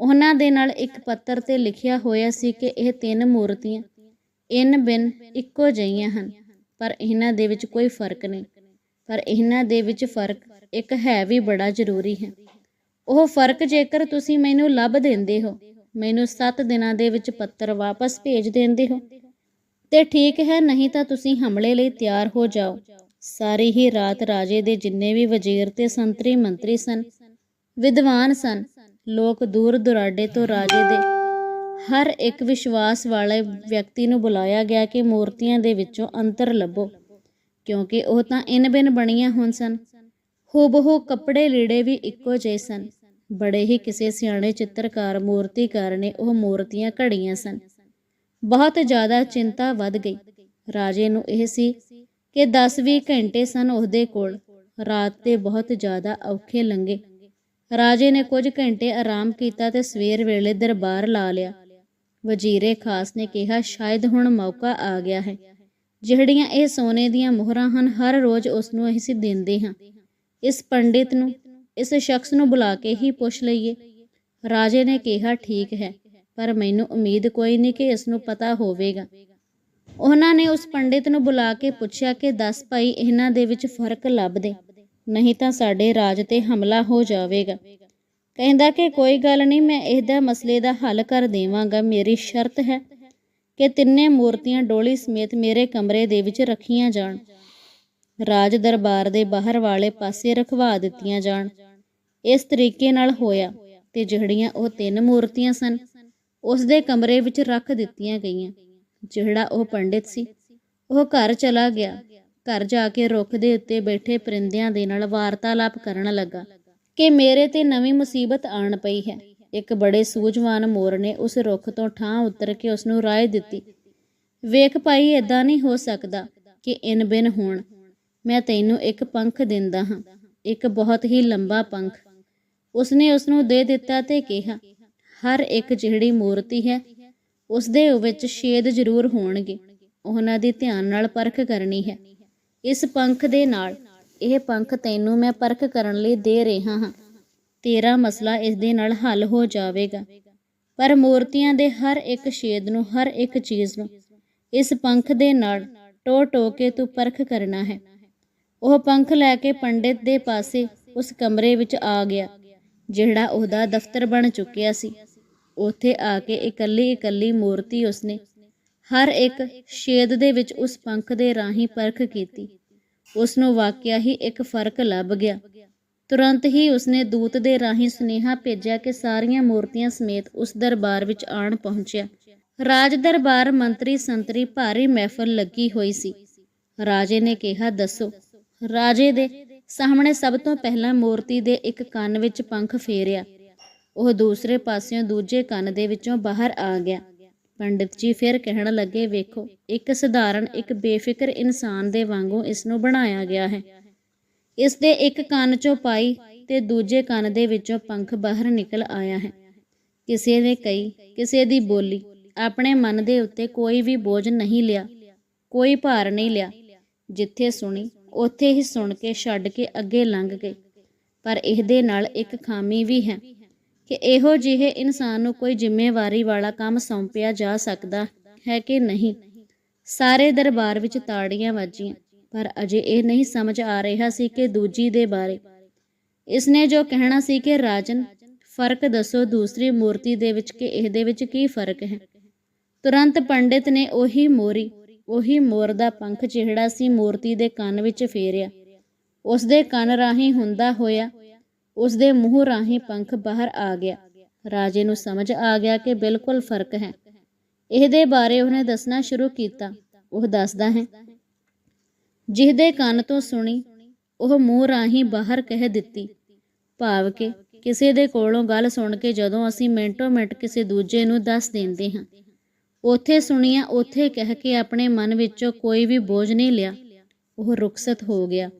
ਉਹਨਾਂ ਦੇ ਨਾਲ ਇੱਕ ਪੱਤਰ ਤੇ ਲਿਖਿਆ ਹੋਇਆ ਸੀ ਕਿ ਇਹ ਤਿੰਨ ਮੂਰਤੀਆਂ ਇਨ ਬਿਨ ਇੱਕੋ ਜਿਹੀਆਂ ਹਨ, ਪਰ ਇਹਨਾਂ ਦੇ ਵਿੱਚ ਕੋਈ ਫ਼ਰਕ ਨਹੀਂ। ਪਰ ਇਹਨਾਂ ਦੇ ਵਿੱਚ ਫ਼ਰਕ ਇੱਕ ਹੈ ਵੀ ਬੜਾ ਜ਼ਰੂਰੀ ਹੈ। ਉਹ ਫ਼ਰਕ ਜੇਕਰ ਤੁਸੀਂ ਮੈਨੂੰ ਲੱਭ ਦਿੰਦੇ ਹੋ, ਮੈਨੂੰ 7 ਦਿਨਾਂ ਦੇ ਵਿੱਚ ਪੱਤਰ ਵਾਪਸ ਭੇਜ ਦਿੰਦੇ ਹੋ, ਤੇ ਠੀਕ ਹੈ, ਨਹੀਂ ਤਾਂ ਤੁਸੀਂ ਹਮਲੇ ਲਈ ਤਿਆਰ ਹੋ ਜਾਓ। ਸਾਰੀ ਹੀ ਰਾਤ ਰਾਜੇ ਦੇ ਜਿੰਨੇ ਵੀ ਵਜ਼ੀਰ ਤੇ ਸੰਤਰੀ ਮੰਤਰੀ ਸਨ, ਵਿਦਵਾਨ ਸਨ, ਲੋਕ ਦੂਰ ਦੁਰਾਡੇ ਤੋਂ ਰਾਜੇ ਦੇ ਹਰ ਇੱਕ ਵਿਸ਼ਵਾਸ ਵਾਲੇ ਵਿਅਕਤੀ ਨੂੰ ਬੁਲਾਇਆ ਗਿਆ ਕਿ ਮੂਰਤੀਆਂ ਦੇ ਵਿੱਚੋਂ ਅੰਤਰ ਲੱਭੋ, ਕਿਉਂਕਿ ਉਹ ਤਾਂ ਇਨ ਬਿਨ ਬਣੀਆਂ ਹੋਣ ਸਨ। ਹੂਬਹੂ ਕੱਪੜੇ ਲੀੜੇ ਵੀ ਇੱਕੋ ਜਿਹੇ ਸਨ। ਬੜੇ ਹੀ ਕਿਸੇ ਸਿਆਣੇ ਚਿੱਤਰਕਾਰ, ਮੂਰਤੀਕਾਰ ਨੇ ਉਹ ਮੂਰਤੀਆਂ ਘੜੀਆਂ ਸਨ। ਬਹੁਤ ਜ਼ਿਆਦਾ ਚਿੰਤਾ ਵੱਧ ਗਈ। ਰਾਜੇ ਨੂੰ ਇਹ ਸੀ ਕਿ 10-20 ਘੰਟੇ ਸਨ ਉਹਦੇ ਕੋਲ। ਰਾਤ ਤੇ ਬਹੁਤ ਜ਼ਿਆਦਾ ਔਖੇ ਲੰਘੇ। ਰਾਜੇ ਨੇ ਕੁਝ ਘੰਟੇ ਆਰਾਮ ਕੀਤਾ ਤੇ ਸਵੇਰ ਵੇਲੇ ਦਰਬਾਰ ਲਾ ਲਿਆ। ਵਜ਼ੀਰੇ ਖਾਸ ਨੇ ਕਿਹਾ, ਸ਼ਾਇਦ ਹੁਣ ਮੌਕਾ ਆ ਗਿਆ ਹੈ। ਜਿਹੜੀਆਂ ਇਹ ਸੋਨੇ ਦੀਆਂ ਮੋਹਰਾਂ ਹਨ, ਹਰ ਰੋਜ਼ ਉਸ ਨੂੰ ਅਸੀਂ ਦਿੰਦੇ ਹਾਂ। ਇਸ ਪੰਡਿਤ ਨੂੰ, ਇਸ ਸ਼ਖਸ ਨੂੰ ਬੁਲਾ ਕੇ ਹੀ ਪੁੱਛ ਲਈਏ। ਰਾਜੇ ਨੇ ਕਿਹਾ, ਠੀਕ ਹੈ, ਪਰ ਮੈਨੂੰ ਉਮੀਦ ਕੋਈ ਨਹੀਂ ਕਿ ਇਸ ਨੂੰ ਪਤਾ ਹੋਵੇਗਾ। ਉਹਨਾਂ ਨੇ ਉਸ ਪੰਡਿਤ ਨੂੰ ਬੁਲਾ ਕੇ ਪੁੱਛਿਆ ਕਿ, ਦੱਸ ਭਾਈ, ਇਹਨਾਂ ਦੇ ਵਿੱਚ ਫ਼ਰਕ ਲੱਭ ਦੇ ਨਹੀਂ ਤਾਂ ਸਾਡੇ ਰਾਜ ਤੇ ਹਮਲਾ ਹੋ ਜਾਵੇਗਾ। ਕਹਿੰਦਾ ਕਿ, ਕੋਈ ਗੱਲ ਨਹੀਂ, ਮੈਂ ਇਹਦਾ ਮਸਲੇ ਦਾ ਹੱਲ ਕਰ ਦੇਵਾਂਗਾ। ਮੇਰੀ ਸ਼ਰਤ ਹੈ ਕਿ ਤਿੰਨੇ ਮੂਰਤੀਆਂ ਡੋਲੀ ਸਮੇਤ ਮੇਰੇ ਕਮਰੇ ਦੇ ਵਿੱਚ ਰੱਖੀਆਂ ਜਾਣ। ਰਾਜ ਦਰਬਾਰ ਦੇ ਬਾਹਰ ਵਾਲੇ ਪਾਸੇ ਰਖਵਾ ਦਿੱਤੀਆਂ ਜਾਣ। ਇਸ ਤਰੀਕੇ ਨਾਲ ਹੋਇਆ ਤੇ ਜਿਹੜੀਆਂ ਉਹ ਤਿੰਨ ਮੂਰਤੀਆਂ ਸਨ, ਉਸ ਦੇ ਕਮਰੇ ਵਿੱਚ ਰੱਖ ਦਿੱਤੀਆਂ ਗਈਆਂ। ਜਿਹੜਾ ਉਹ ਪੰਡਿਤ ਸੀ। ਉਹ ਘਰ ਚਲਾ ਗਿਆ। ਘਰ ਜਾ ਕੇ ਰੁੱਖ ਦੇ ਉੱਤੇ ਬੈਠੇ ਪਰਿੰਦਿਆਂ ਦੇ ਨਾਲ ਵਾਰਤਾਲਾਪ ਕਰਨ ਲੱਗਾ ਕਿ ਮੇਰੇ ਤੇ ਨਵੀਂ ਮੁਸੀਬਤ ਆਣ ਪਈ ਹੈ। ਇੱਕ ਬੜੇ ਸੂਝਵਾਨ ਮੋਰ ਨੇ ਉਸ ਰੁੱਖ ਤੋਂ ਠਾਂ ਉਤਰ ਕੇ ਉਸ ਨੂੰ ਰਾਏ ਦਿੱਤੀ। ਵੇਖ ਭਾਈ, ਏਦਾਂ ਨਹੀਂ ਹੋ ਸਕਦਾ ਕਿ ਇਨ ਬਿਨ ਹੋਣ। ਮੈਂ ਤੈਨੂੰ ਇੱਕ ਪੰਖ ਦਿੰਦਾ ਹਾਂ, ਇੱਕ ਬਹੁਤ ਹੀ ਲੰਬਾ ਪੰਖ। ਉਸਨੇ ਉਸ ਨੂੰ ਦੇ ਦਿੱਤਾ ਤੇ ਕਿਹਾ, ਹਰ ਇੱਕ ਜਿਹੜੀ ਮੂਰਤੀ ਹੈ ਉਸ ਦੇ ਵਿੱਚ ਛੇਦ ਜ਼ਰੂਰ ਹੋਣਗੇ। ਉਹਨਾਂ ਦੀ ਧਿਆਨ ਨਾਲ ਪਰਖ ਕਰਨੀ ਹੈ। ਇਸ ਪੰਖ ਦੇ ਨਾਲ, ਇਹ ਪੰਖ ਤੈਨੂੰ ਮੈਂ ਪਰਖ ਕਰਨ ਲਈ ਦੇ ਰਿਹਾ ਹਾਂ। ਤੇਰਾ ਮਸਲਾ ਇਸ ਦੇ ਨਾਲ ਹੱਲ ਹੋ ਜਾਵੇਗਾ। ਪਰ ਮੂਰਤੀਆਂ ਦੇ ਹਰ ਇੱਕ ਛੇਦ ਨੂੰ, ਹਰ ਇੱਕ ਚੀਜ਼ ਨੂੰ, ਇਸ ਪੰਖ ਦੇ ਨਾਲ ਟੋ ਟੋ ਕੇ ਤੂੰ ਪਰਖ ਕਰਨਾ ਹੈ। ਉਹ ਪੰਖ ਲੈ ਕੇ ਪੰਡਿਤ ਦੇ ਪਾਸੇ ਉਸ ਕਮਰੇ ਵਿੱਚ ਆ ਗਿਆ, ਜਿਹੜਾ ਉਹਦਾ ਦਫ਼ਤਰ ਬਣ ਚੁੱਕਿਆ ਸੀ। ਉੱਥੇ ਆ ਕੇ ਇਕੱਲੀ ਇਕੱਲੀ ਮੂਰਤੀ ਉਸਨੇ ਹਰ ਇੱਕ ਛੇਦ ਦੇ ਵਿੱਚ ਉਸ ਪੰਖ ਦੇ ਰਾਹੀਂ ਪਰਖ ਕੀਤੀ। ਉਸ ਨੂੰ ਵਾਕਿਆ ਹੀ ਇੱਕ ਫ਼ਰਕ ਲੱਭ ਗਿਆ। ਤੁਰੰਤ ਹੀ ਉਸਨੇ ਦੂਤ ਦੇ ਰਾਹੀਂ ਸੁਨੇਹਾ ਭੇਜਿਆ ਕਿ ਸਾਰੀਆਂ ਮੂਰਤੀਆਂ ਸਮੇਤ ਉਸ ਦਰਬਾਰ ਵਿੱਚ ਆਣ ਪਹੁੰਚਿਆ। ਰਾਜ ਦਰਬਾਰ ਮੰਤਰੀ ਸੰਤਰੀ ਭਾਰੀ ਮਹਿਫਲ ਲੱਗੀ ਹੋਈ ਸੀ। ਰਾਜੇ ਨੇ ਕਿਹਾ, ਦੱਸੋ, ਰਾਜੇ ਦੇ ਸਾਹਮਣੇ ਸਭ ਤੋਂ ਪਹਿਲਾਂ ਮੂਰਤੀ ਦੇ ਇੱਕ ਕੰਨ ਵਿੱਚ ਪੰਖ ਫੇਰਿਆ। ਉਹ ਦੂਸਰੇ ਪਾਸਿਓਂ ਦੂਜੇ ਕੰਨ ਦੇ ਵਿੱਚੋਂ ਬਾਹਰ ਆ ਗਿਆ। ਪੰਡਿਤ ਜੀ ਫਿਰ ਕਹਿਣ ਲੱਗੇ, ਵੇਖੋ, ਇੱਕ ਸਧਾਰਨ, ਇੱਕ ਬੇਫਿਕਰ ਇਨਸਾਨ ਦੇ ਵਾਂਗੂ ਇਸ ਨੂੰ ਬਣਾਇਆ ਗਿਆ ਹੈ। ਇਸ ਦੇ ਇੱਕ ਕੰਨ ਚੋਂ ਪਾਈ ਤੇ ਦੂਜੇ ਕੰਨ ਦੇ ਵਿੱਚੋਂ ਪੰਖ ਬਾਹਰ ਨਿਕਲ ਆਇਆ ਹੈ। ਕਿਸੇ ਨੇ ਕਈ ਕਿਸੇ ਦੀ ਬੋਲੀ, ਆਪਣੇ ਮਨ ਦੇ ਉੱਤੇ ਕੋਈ ਵੀ ਬੋਝ ਨਹੀਂ ਲਿਆ, ਕੋਈ ਭਾਰ ਨਹੀਂ ਲਿਆ। ਜਿੱਥੇ ਸੁਣੀ, ਉੱਥੇ ਹੀ ਸੁਣ ਕੇ ਛੱਡ ਕੇ ਅੱਗੇ ਲੰਘ ਗਏ ਪਰ ਇਹਦੇ ਨਾਲ ਇੱਕ ਖਾਮੀ ਵੀ ਹੈ। ਕਿ ਇਹੋ ਜਿਹੇ ਇਨਸਾਨ ਨੂੰ ਕੋਈ ਜ਼ਿੰਮੇਵਾਰੀ ਵਾਲਾ ਕੰਮ ਸੌਂਪਿਆ ਜਾ ਸਕਦਾ ਹੈ ਕਿ ਨਹੀਂ। ਸਾਰੇ ਦਰਬਾਰ ਵਿੱਚ ਤਾੜੀਆਂ ਵੱਜੀਆਂ, ਪਰ ਅਜੇ ਇਹ ਨਹੀਂ ਸਮਝ ਆ ਰਿਹਾ ਸੀ ਕਿ ਦੂਜੀ ਦੇ ਬਾਰੇ। ਇਸਨੇ ਜੋ ਕਹਿਣਾ ਸੀ ਕਿ, ਰਾਜਨ, ਫ਼ਰਕ ਦੱਸੋ ਦੂਸਰੀ ਮੂਰਤੀ ਦੇ ਵਿੱਚ ਕਿ ਇਹਦੇ ਵਿੱਚ ਕੀ ਫ਼ਰਕ ਹੈ? ਤੁਰੰਤ ਪੰਡਿਤ ਨੇ ਉਹੀ ਮੋਰੀ, ਉਹੀ ਮੋਰ ਦਾ ਪੰਖ ਜਿਹੜਾ ਸੀ ਮੂਰਤੀ ਦੇ ਕੰਨ ਵਿੱਚ ਫੇਰਿਆ। ਉਸ ਦੇ ਕੰਨ ਰਾਹੀਂ ਹੁੰਦਾ ਹੋਇਆ ਉਸ ਦੇ ਮੂੰਹ ਰਾਹੀਂ ਪੰਖ ਬਾਹਰ ਆ ਗਿਆ। ਰਾਜੇ ਨੂੰ ਸਮਝ ਆ ਗਿਆ ਕਿ ਬਿਲਕੁਲ ਫ਼ਰਕ ਹੈ। ਇਹਦੇ ਬਾਰੇ ਉਹਨੇ ਦੱਸਣਾ ਸ਼ੁਰੂ ਕੀਤਾ। ਉਹ ਦੱਸਦਾ ਹੈ, ਜਿਹਦੇ ਕੰਨ ਤੋਂ ਸੁਣੀ, ਉਹ ਮੂੰਹ ਰਾਹੀਂ ਬਾਹਰ ਕਹਿ ਦਿੱਤੀ, ਭਾਵ ਕਿ ਕਿਸੇ ਦੇ ਕੋਲੋਂ ਗੱਲ ਸੁਣ ਕੇ ਜਦੋਂ ਅਸੀਂ ਮਿੰਟੋ ਮਿੰਟ ਕਿਸੇ ਦੂਜੇ ਨੂੰ ਦੱਸ ਦਿੰਦੇ ਹਾਂ, ਉਥੇ ਸੁਣੀਆਂ ਉਥੇ ਕਹਿ ਕੇ ਆਪਣੇ ਮਨ ਵਿੱਚੋਂ ਕੋਈ ਵੀ ਬੋਝ ਨਹੀਂ ਲਿਆ। ਉਹ ਰੁਖਸਤ ਹੋ ਗਿਆ।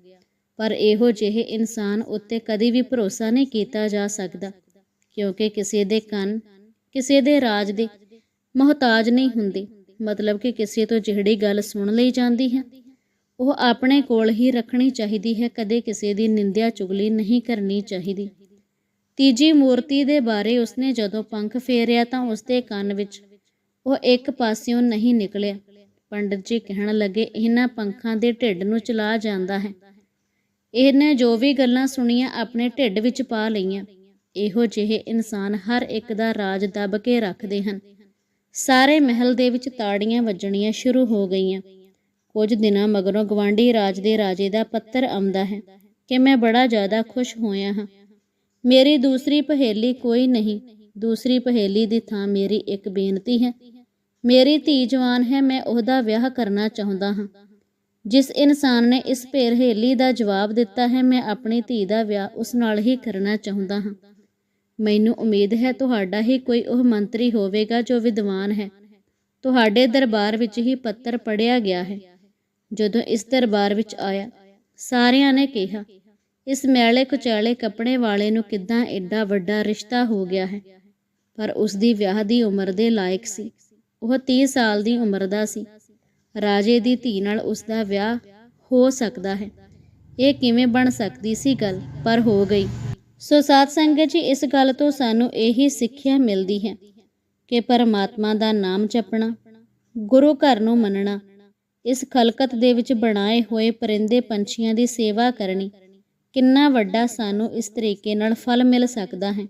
ਪਰ ਇਹੋ ਜਿਹੇ ਇਨਸਾਨ ਉੱਤੇ ਕਦੀ ਵੀ ਭਰੋਸਾ ਨਹੀਂ ਕੀਤਾ ਜਾ ਸਕਦਾ, ਕਿਉਂਕਿ ਕਿਸੇ ਦੇ ਕੰਨ, ਕਿਸੇ ਦੇ ਰਾਜ ਦੇ ਮੁਹਤਾਜ ਨਹੀਂ ਹੁੰਦੇ। ਮਤਲਬ ਕਿ ਕਿਸੇ ਤੋਂ ਜਿਹੜੀ ਗੱਲ ਸੁਣ ਲਈ ਜਾਂਦੀ ਹੈ, ਉਹ ਆਪਣੇ ਕੋਲ ਹੀ ਰੱਖਣੀ ਚਾਹੀਦੀ ਹੈ, ਕਦੇ ਕਿਸੇ ਦੀ ਨਿੰਦਿਆ ਚੁਗਲੀ ਨਹੀਂ ਕਰਨੀ ਚਾਹੀਦੀ। ਤੀਜੀ ਮੂਰਤੀ ਦੇ ਬਾਰੇ ਉਸਨੇ ਜਦੋਂ ਪੰਖ ਫੇਰਿਆ ਤਾਂ ਉਸਦੇ ਕੰਨ ਵਿੱਚ ਉਹ ਇੱਕ ਪਾਸਿਓਂ ਨਹੀਂ ਨਿਕਲਿਆ। ਪੰਡਿਤ ਜੀ ਕਹਿਣ ਲੱਗੇ, ਇਹਨਾਂ ਪੰਖਾਂ ਦੇ ਢਿੱਡ ਨੂੰ ਚਲਾ ਜਾਂਦਾ ਹੈ। ਇਹਨੇ ਜੋ ਵੀ ਗੱਲਾਂ ਸੁਣੀਆਂ ਆਪਣੇ ਢਿੱਡ ਵਿੱਚ ਪਾ ਲਈਆਂ। ਇਹੋ ਜਿਹੇ ਇਨਸਾਨ ਹਰ ਇੱਕ ਦਾ ਰਾਜ ਦੱਬ ਕੇ ਰੱਖਦੇ ਹਨ। ਸਾਰੇ ਮਹਿਲ ਦੇ ਵਿੱਚ ਤਾੜੀਆਂ ਵੱਜਣੀਆਂ ਸ਼ੁਰੂ ਹੋ ਗਈਆਂ। ਕੁਝ ਦਿਨਾਂ ਮਗਰੋਂ ਗਵਾਂਢੀ ਰਾਜ ਦੇ ਰਾਜੇ ਦਾ ਪੱਤਰ ਆਉਂਦਾ ਹੈ ਕਿ ਮੈਂ ਬੜਾ ਜ਼ਿਆਦਾ ਖੁਸ਼ ਹੋਇਆ ਹਾਂ। ਮੇਰੀ ਦੂਸਰੀ ਪਹੇਲੀ ਕੋਈ ਨਹੀਂ। ਦੂਸਰੀ ਪਹੇਲੀ ਦੀ ਥਾਂ ਮੇਰੀ ਇੱਕ ਬੇਨਤੀ ਹੈ। ਮੇਰੀ ਧੀ ਜਵਾਨ ਹੈ, ਮੈਂ ਉਹਦਾ ਵਿਆਹ ਕਰਨਾ ਚਾਹੁੰਦਾ ਹਾਂ। ਜਿਸ ਇਨਸਾਨ ਨੇ ਇਸ ਪਹੇਲੀ ਦਾ ਜਵਾਬ ਦਿੱਤਾ ਹੈ, ਮੈਂ ਆਪਣੀ ਧੀ ਦਾ ਵਿਆਹ ਉਸ ਨਾਲ ਹੀ ਕਰਨਾ ਚਾਹੁੰਦਾ ਹਾਂ। ਮੈਨੂੰ ਉਮੀਦ ਹੈ ਤੁਹਾਡਾ ਹੀ ਕੋਈ ਉਹ ਮੰਤਰੀ ਹੋਵੇਗਾ ਜੋ ਵਿਦਵਾਨ ਹੈ। ਤੁਹਾਡੇ ਦਰਬਾਰ ਵਿੱਚ ਹੀ ਪੱਤਰ ਪੜਿਆ ਗਿਆ ਹੈ। ਜਦੋਂ ਇਸ ਦਰਬਾਰ ਵਿੱਚ ਆਇਆ, ਸਾਰਿਆਂ ਨੇ ਕਿਹਾ, ਇਸ ਮੈਲੇ ਕੁਚਾਲੇ ਕੱਪੜੇ ਵਾਲੇ ਨੂੰ ਕਿੱਦਾਂ ਐਡਾ ਵੱਡਾ ਰਿਸ਼ਤਾ ਹੋ ਗਿਆ ਹੈ? ਪਰ ਉਸ ਦੀ ਵਿਆਹ ਦੀ ਉਮਰ ਦੇ ਲਾਇਕ ਸੀ। ਉਹ 30 ਸਾਲ ਦੀ ਉਮਰ ਦਾ ਸੀ। ਰਾਜੇ ਦੀ ਧੀ ਨਾਲ ਉਸ ਦਾ ਵਿਆਹ ਹੋ ਸਕਦਾ ਹੈ। ਇਹ ਕਿਵੇਂ ਬਣ ਸਕਦੀ ਸੀ ਗੱਲ? ਪਰ ਹੋ ਗਈ। ਸੋ ਸਾਧ ਸੰਗਤ ਜੀ, ਇਸ ਗੱਲ ਤੋਂ ਸਾਨੂੰ ਇਹੀ ਸਿੱਖਿਆ ਮਿਲਦੀ ਹੈ ਕਿ ਪਰਮਾਤਮਾ ਦਾ ਨਾਮ ਜਪਣਾ, ਗੁਰੂ ਘਰ ਨੂੰ ਮੰਨਣਾ, ਇਸ ਖਲਕਤ ਦੇ ਵਿੱਚ ਬਣਾਏ ਹੋਏ ਪਰਿੰਦੇ ਪੰਛੀਆਂ ਦੀ ਸੇਵਾ ਕਰਨੀ, ਕਿੰਨਾ ਵੱਡਾ ਸਾਨੂੰ ਇਸ ਤਰੀਕੇ ਨਾਲ ਫਲ ਮਿਲ ਸਕਦਾ ਹੈ।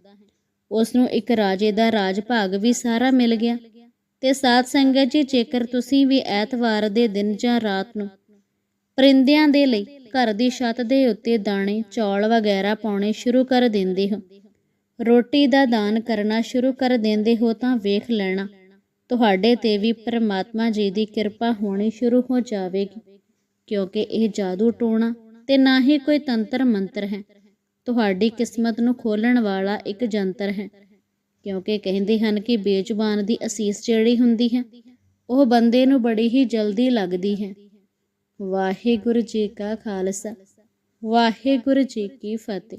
ਉਸ ਨੂੰ ਇੱਕ ਰਾਜੇ ਦਾ ਰਾਜ ਭਾਗ ਵੀ ਸਾਰਾ ਮਿਲ ਗਿਆ। ਤੇ ਸਾਧ ਸੰਗਤ ਜੀ, ਜੇਕਰ ਤੁਸੀਂ ਵੀ ਐਤਵਾਰ ਦੇ ਦਿਨ ਜਾਂ ਰਾਤ ਨੂੰ ਪਰਿੰਦਿਆਂ ਦੇ ਲਈ ਘਰ ਦੀ ਛੱਤ ਦੇ ਉੱਤੇ ਦਾਣੇ, ਚੌਲ ਵਗੈਰਾ ਪਾਉਣੇ ਸ਼ੁਰੂ ਕਰ ਦਿੰਦੇ ਹੋ, ਰੋਟੀ ਦਾ ਦਾਨ ਕਰਨਾ ਸ਼ੁਰੂ ਕਰ ਦਿੰਦੇ ਹੋ ਤਾਂ ਵੇਖ ਲੈਣਾ, ਤੁਹਾਡੇ ਤੇ ਵੀ ਪਰਮਾਤਮਾ ਜੀ ਦੀ ਕਿਰਪਾ ਹੋਣੀ ਸ਼ੁਰੂ ਹੋ ਜਾਵੇਗੀ, ਕਿਉਂਕਿ ਇਹ ਜਾਦੂ ਟੋਣਾ ਤੇ ਨਾ ਹੀ ਕੋਈ ਤੰਤਰ ਮੰਤਰ ਹੈ, ਤੁਹਾਡੀ ਕਿਸਮਤ ਨੂੰ ਖੋਲਣ ਵਾਲਾ ਇੱਕ ਜੰਤਰ ਹੈ। ਕਿਉਂਕਿ ਕਹਿੰਦੇ ਹਨ ਕਿ ਬੇਜ਼ੁਬਾਨ ਦੀ ਅਸੀਸ ਜਿਹੜੀ ਹੁੰਦੀ ਹੈ, ਉਹ ਬੰਦੇ ਨੂੰ ਬੜੀ ਹੀ ਜਲਦੀ ਲੱਗਦੀ ਹੈ। ਵਾਹਿਗੁਰੂ ਜੀ ਕਾ ਖਾਲਸਾ, ਵਾਹਿਗੁਰੂ ਜੀ ਕੀ ਫਤਿਹ।